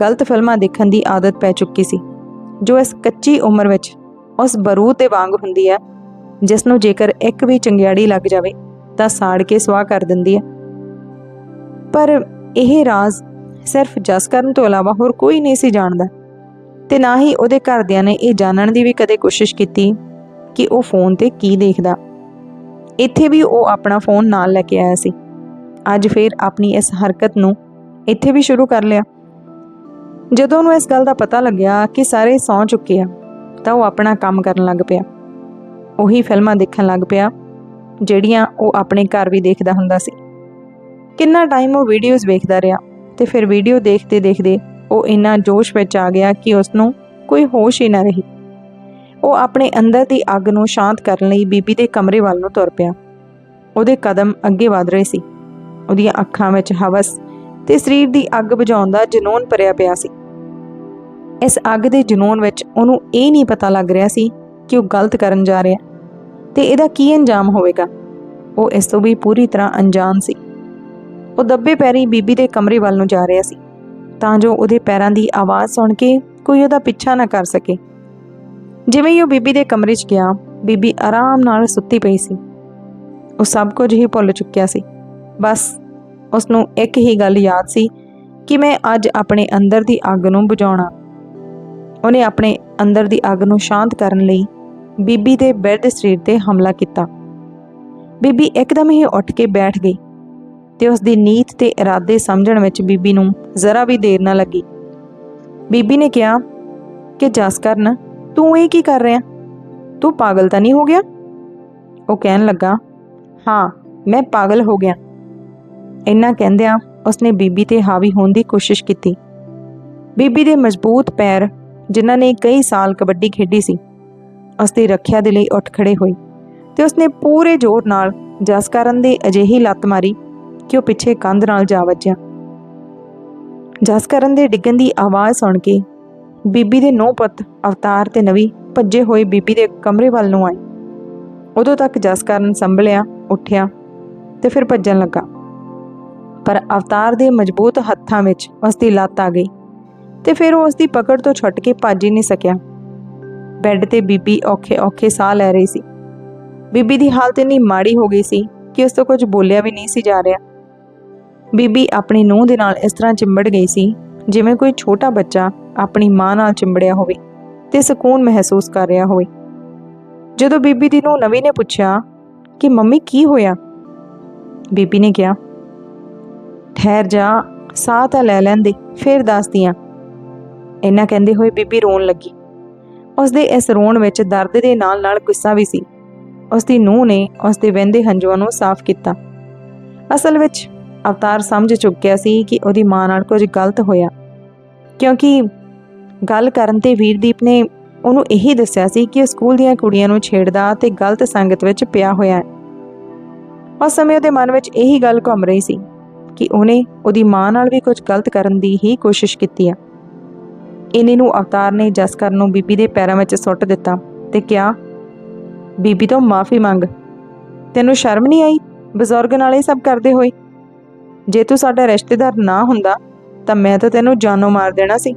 ਗਲਤ ਫਿਲਮਾਂ ਦੇਖਣ ਦੀ ਆਦਤ ਪੈ ਚੁੱਕੀ ਸੀ, ਜੋ ਇਸ ਕੱਚੀ ਉਮਰ ਵਿੱਚ ਉਸ ਬਰੂਦ ਦੇ ਵਾਂਗ ਹੁੰਦੀ ਹੈ, ਜਿਸ ਨੂੰ ਜੇਕਰ ਇੱਕ ਵੀ ਚੰਗਿਆੜੀ ਲੱਗ ਜਾਵੇ ਤਾਂ ਸਾੜ ਕੇ ਸਵਾਹ ਕਰ ਦਿੰਦੀ ਹੈ। ਪਰ ਇਹ ਰਾਜ਼ ਸਿਰਫ ਜਸਕਰਨ ਤੋਂ ਇਲਾਵਾ ਹੋਰ ਕੋਈ ਨਹੀਂ ਸੀ ਜਾਣਦਾ, ਤੇ ਨਾ ਹੀ ਉਹਦੇ ਘਰਦਿਆਂ ਨੇ ਇਹ ਜਾਣਨ ਦੀ ਵੀ ਕਦੇ ਕੋਸ਼ਿਸ਼ ਕੀਤੀ ਕਿ ਉਹ ਫੋਨ ਤੇ ਕੀ ਦੇਖਦਾ। ਇੱਥੇ ਵੀ ਉਹ ਆਪਣਾ ਫੋਨ ਨਾਲ ਲੈ ਕੇ ਆਇਆ ਸੀ। ਅੱਜ ਫੇਰ ਆਪਣੀ ਇਸ ਹਰਕਤ ਨੂੰ ਇੱਥੇ ਵੀ ਸ਼ੁਰੂ ਕਰ ਲਿਆ। ਜਦੋਂ ਉਹਨੂੰ ਇਸ ਗੱਲ ਦਾ ਪਤਾ ਲੱਗਿਆ ਕਿ ਸਾਰੇ ਸੌਂ ਚੁੱਕੇ ਆ, ਤਾਂ ਉਹ ਆਪਣਾ ਕੰਮ ਕਰਨ ਲੱਗ ਪਿਆ। ਉਹੀ ਫਿਲਮਾਂ ਦੇਖਣ ਲੱਗ ਪਿਆ, ਜਿਹੜੀਆਂ ਉਹ ਆਪਣੇ ਘਰ ਵੀ ਦੇਖਦਾ ਹੁੰਦਾ ਸੀ। ਕਿੰਨਾ ਟਾਈਮ ਉਹ ਵੀਡੀਓਜ਼ ਵੇਖਦਾ ਰਿਹਾ ਤੇ ਫਿਰ ਵੀਡੀਓ ਦੇਖਦੇ ਦੇਖਦੇ ਉਹ ਇੰਨਾ ਜੋਸ਼ ਵਿੱਚ ਆ ਗਿਆ ਕਿ ਉਸ ਨੂੰ ਕੋਈ ਹੋਸ਼ ਹੀ ਨਾ ਰਹੀ। ਉਹ ਆਪਣੇ ਅੰਦਰ ਦੀ ਅੱਗ ਨੂੰ ਸ਼ਾਂਤ ਕਰਨ ਲਈ ਬੀਬੀ ਦੇ ਕਮਰੇ ਵੱਲ ਨੂੰ ਤੁਰ ਪਿਆ। ਉਹਦੇ ਕਦਮ ਅੱਗੇ ਵਧ ਰਹੇ ਸੀ। ਉਹਦੀਆਂ ਅੱਖਾਂ ਵਿੱਚ ਹਵਸ ਤੇ ਸਰੀਰ ਦੀ ਅੱਗ ਬੁਝਾਉਣ ਦਾ ਜਨੂਨ ਭਰਿਆ ਪਿਆ ਸੀ। ਇਸ ਅੱਗ ਦੇ ਜਨੂਨ ਵਿੱਚ ਉਹਨੂੰ ਇਹ ਨਹੀਂ ਪਤਾ ਲੱਗ ਰਿਹਾ ਸੀ ਕਿ ਉਹ ਗਲਤ ਕਰਨ ਜਾ ਰਿਹਾ ਤੇ ਇਹਦਾ ਕੀ ਅੰਜਾਮ ਹੋਵੇਗਾ। ਉਹ ਇਸ ਤੋਂ ਵੀ ਪੂਰੀ ਤਰ੍ਹਾਂ ਅਣਜਾਣ ਸੀ। ਉਹ ਦੱਬੇ ਪੈਰੀ ਬੀਬੀ ਦੇ ਕਮਰੇ ਵੱਲ ਨੂੰ ਜਾ ਰਿਹਾ ਸੀ ਤਾਂ ਜੋ ਉਹਦੇ ਪੈਰਾਂ ਦੀ ਆਵਾਜ਼ ਸੁਣ ਕੇ ਕੋਈ ਉਹਦਾ ਪਿੱਛਾ ਨਾ ਕਰ ਸਕੇ। ਜਿਵੇਂ ਹੀ ਉਹ ਬੀਬੀ ਦੇ ਕਮਰੇ 'ਚ ਗਿਆ, ਬੀਬੀ ਆਰਾਮ ਨਾਲ ਸੁੱਤੀ ਪਈ ਸੀ। ਉਹ ਸਭ ਕੁਝ ਹੀ ਭੁੱਲ ਚੁੱਕਿਆ ਸੀ। ਬਸ ਉਸ ਨੂੰ ਇੱਕ ਹੀ ਗੱਲ ਯਾਦ ਸੀ ਕਿ ਮੈਂ ਅੱਜ ਆਪਣੇ ਅੰਦਰ ਦੀ ਅੱਗ ਨੂੰ ਬੁਝਾਉਣਾ। ਉਹਨੇ ਆਪਣੇ ਅੰਦਰ ਦੀ ਅੱਗ ਨੂੰ ਸ਼ਾਂਤ ਕਰਨ ਲਈ ਬੀਬੀ ਦੇ ਬਿਰਧ ਸਰੀਰ ਤੇ ਹਮਲਾ ਕੀਤਾ। ਬੀਬੀ ਇੱਕਦਮ ਹੀ ਉੱਠ ਕੇ ਬੈਠ ਗਈ ਤੇ ਉਸ ਦੀ ਨੀਤ ਤੇ ਇਰਾਦੇ ਸਮਝਣ ਵਿੱਚ ਬੀਬੀ ਨੂੰ ਜ਼ਰਾ ਵੀ ਦੇਰ ਨਾ ਲੱਗੀ। ਬੀਬੀ ਨੇ ਕਿਹਾ ਕਿ ਜਸਕਰਨ ਤੂੰ ਇਹ ਕੀ ਕਰ ਰਿਹਾ? ਤੂੰ ਪਾਗਲ ਤਾਂ ਨਹੀਂ ਹੋ ਗਿਆ? ਉਹ ਕਹਿਣ ਲੱਗਾ, ਹਾਂ, ਮੈਂ ਪਾਗਲ ਹੋ ਗਿਆ। ਇੰਨਾ ਕਹਿੰਦਿਆਂ ਉਸਨੇ ਬੀਬੀ ਤੇ ਹਾਵੀ ਹੋਣ ਦੀ ਕੋਸ਼ਿਸ਼ ਕੀਤੀ। ਬੀਬੀ ਦੇ ਮਜ਼ਬੂਤ ਪੈਰ, ਜਿਨ੍ਹਾਂ ਨੇ ਕਈ ਸਾਲ ਕਬੱਡੀ ਖੇਡੀ ਸੀ ਉਸ ਦੀ ਰੱਖਿਆ ਦੇ ਲਈ ਉੱਠ ਖੜੇ ਹੋਏ ਤੇ ਉਸਨੇ ਪੂਰੇ ਜ਼ੋਰ ਨਾਲ ਜਸਕਰਨ ਦੇ ਅਜਿਹੀ ਲੱਤ ਮਾਰੀ ਕਿ ਉਹ ਪਿੱਛੇ ਕੰਧ ਨਾਲ ਜਾ ਵੱਜਿਆ। ਜਸਕਰਨ ਦੇ ਡਿੱਗਣ ਦੀ ਆਵਾਜ਼ ਸੁਣ ਕੇ ਬੀਬੀ ਦੇ ਨੌ ਪੁੱਤ ਅਵਤਾਰ ਤੇ ਨਵੀ ਭੱਜੇ ਹੋਏ ਬੀਬੀ ਦੇ ਕਮਰੇ ਵੱਲ ਨੂੰ ਆਏ ਉਦੋਂ ਤੱਕ ਜਸਕਰਨ ਸੰਭਲਿਆ, ਉੱਠਿਆ ਤੇ ਫਿਰ ਭੱਜਣ ਲੱਗਾ। ਪਰ ਅਵਤਾਰ ਦੇ ਮਜ਼ਬੂਤ ਹੱਥਾਂ ਵਿੱਚ ਉਸ ਦੀ ਲੱਤ ਆ ਗਈ ਤੇ ਫਿਰ ਉਹ ਉਸ ਦੀ ਪਕੜ ਤੋਂ ਛੁੱਟ ਕੇ ਭੱਜ ਹੀ ਨਹੀਂ ਸਕਿਆ। ਬੈੱਡ ਤੇ ਬੀਬੀ ਔਖੇ ਔਖੇ ਸਾਹ ਲੈ ਰਹੀ ਸੀ। ਬੀਬੀ ਦੀ ਹਾਲਤ ਇੰਨੀ ਮਾੜੀ ਹੋ ਗਈ ਸੀ ਕਿ ਉਸ ਤੋਂ ਕੁਝ ਬੋਲਿਆ ਵੀ ਨਹੀਂ ਸੀ ਜਾ ਰਿਹਾ। ਬੀਬੀ ਆਪਣੀ ਨੂੰਹ ਦੇ ਨਾਲ ਇਸ ਤਰ੍ਹਾਂ ਚਿੰਬੜ ਗਈ ਸੀ ਜਿਵੇਂ ਕੋਈ ਛੋਟਾ ਬੱਚਾ ਆਪਣੀ ਮਾਂ ਨਾਲ ਚਿੰਬੜਿਆ ਹੋਵੇ ਤੇ ਸਕੂਨ ਮਹਿਸੂਸ ਕਰ ਰਿਹਾ ਹੋਵੇ। ਜਦੋਂ ਬੀਬੀ ਦੀ ਨੂੰ ਨਵੀ ਨੇ ਪੁੱਛਿਆ ਕਿ ਮੰਮੀ ਕੀ ਹੋਇਆ? ਬੀਬੀ ਨੇ ਕਿਹਾ, ਠਹਿਰ ਜਾ, ਸਾਹ ਤਾਂ ਲੈ ਲੈਂਦੇ ਫਿਰ ਦੱਸਦੀਆਂ ਇਹਨਾਂ ਕਹਿੰਦੇ ਹੋਏ ਬੀਬੀ ਰੋਣ ਲੱਗੀ। ਉਸ ਦੇ ਇਸ ਰੋਣ ਵਿੱਚ ਦਰਦ ਦੇ ਨਾਲ-ਨਾਲ ਗੁੱਸਾ ਵੀ ਸੀ। ਉਸ ਦੀ ਨੂੰਹ ਨੇ ਉਸ ਦੇ ਵਹਿੰਦੇ ਹੰਝੂਆਂ ਨੂੰ ਸਾਫ਼ ਕੀਤਾ। ਅਸਲ ਵਿੱਚ ਅਵਤਾਰ ਸਮਝ ਚੁੱਕਿਆ ਸੀ ਕਿ ਉਹਦੀ ਮਾਂ ਨਾਲ ਕੁਝ ਗਲਤ ਹੋਇਆ। ਕਿਉਂਕਿ ਗੱਲ ਕਰਨ ਤੇ ਵੀਰਦੀਪ ਨੇ ਉਹਨੂੰ ਇਹੀ ਦੱਸਿਆ ਸੀ ਕਿ ਉਹ ਸਕੂਲ ਦੀਆਂ ਕੁੜੀਆਂ ਨੂੰ ਛੇੜਦਾ ਤੇ ਗਲਤ ਸੰਗਤ ਵਿੱਚ ਪਿਆ ਹੋਇਆ ਹੈ। ਉਸ ਸਮੇਂ ਉਹਦੇ ਮਨ ਵਿੱਚ ਇਹੀ ਗੱਲ ਘੁੰਮ ਰਹੀ ਸੀ ਕਿ ਉਹਨੇ ਉਹਦੀ ਮਾਂ ਨਾਲ ਵੀ ਕੁਝ ਗਲਤ ਕਰਨ ਦੀ ਹੀ ਕੋਸ਼ਿਸ਼ ਕੀਤੀ ਹੈ ਇਨੇ ਨੂੰ ਅਵਤਾਰ ਨੇ ਜਸਕਰ ਨੂੰ ਬੀਬੀ ਦੇ ਪੈਰਾਂ ਵਿੱਚ ਸੁੱਟ ਦਿੱਤਾ ਤੇ ਕਿਹਾ, ਬੀਬੀ ਤੋਂ ਮਾਫੀ ਮੰਗ। ਤੈਨੂੰ ਸ਼ਰਮ ਨਹੀਂ ਆਈ? ਬਜ਼ੁਰਗ ਨਾਲ ਇਹ ਸਭ ਕਰਦੇ ਹੋਏ? ਜੇ ਤੂੰ ਸਾਡਾ ਰਿਸ਼ਤੇਦਾਰ ਨਾ ਹੁੰਦਾ, ਤਾਂ ਮੈਂ ਤਾਂ ਤੈਨੂੰ ਜਾਨੋਂ ਮਾਰ ਦੇਣਾ ਸੀ।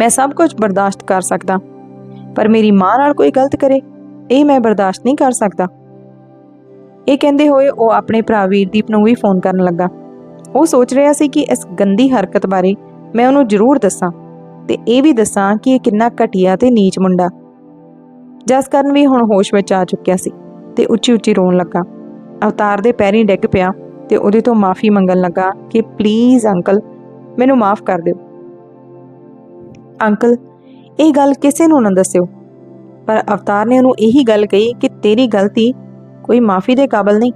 ਮੈਂ ਸਭ ਕੁਝ ਬਰਦਾਸ਼ਤ ਕਰ ਸਕਦਾ, ਪਰ ਮੇਰੀ ਮਾਂ ਨਾਲ ਕੋਈ ਗਲਤ ਕਰੇ, ਇਹ ਮੈਂ ਬਰਦਾਸ਼ਤ ਨਹੀਂ ਕਰ ਸਕਦਾ। ਇਹ ਕਹਿੰਦੇ ਹੋਏ ਉਹ ਆਪਣੇ ਭਰਾ ਵੀਰਦੀਪ ਨੂੰ ਵੀ ਫੋਨ ਕਰਨ ਲੱਗਾ। ਉਹ ਸੋਚ ਰਿਹਾ ਸੀ ਕਿ ਇਸ ਗੰਦੀ ਹਰਕਤ ਬਾਰੇ ਮੈਂ ਉਹਨੂੰ ਜ਼ਰੂਰ ਦੱਸਾਂ, ਤੇ ਇਹ ਵੀ ਦੱਸਾਂ ਕਿ ਇਹ ਕਿੰਨਾ ਘਟੀਆ ਤੇ ਨੀਚ ਮੁੰਡਾ। ਜਸਕਰਨ ਵੀ ਹੁਣ ਹੋਸ਼ ਵਿੱਚ ਆ ਚੁੱਕਿਆ ਸੀ, ਤੇ ਉੱਚੀ ਉੱਚੀ ਰੋਣ ਲੱਗਾ। ਅਵਤਾਰ ਦੇ ਪੈਰੀਂ ਡਿੱਗ ਪਿਆ। ਤੇ ਉਹਦੇ ਤੋਂ ਮਾਫੀ ਮੰਗਣ ਲੱਗਾ ਕਿ ਪਲੀਜ਼ ਅੰਕਲ ਮੈਨੂੰ ਮਾਫ ਕਰ ਦਿਓ। ਅੰਕਲ ਇਹ ਗੱਲ ਕਿਸੇ ਨੂੰ ਨਾ ਦੱਸਿਓ। ਪਰ ਅਵਤਾਰ ਨੇ ਉਹਨੂੰ ਇਹੀ ਗੱਲ ਕਹੀ ਕਿ ਤੇਰੀ ਗਲਤੀ ਕੋਈ ਮਾਫੀ ਦੇ ਕਾਬਲ ਨਹੀਂ।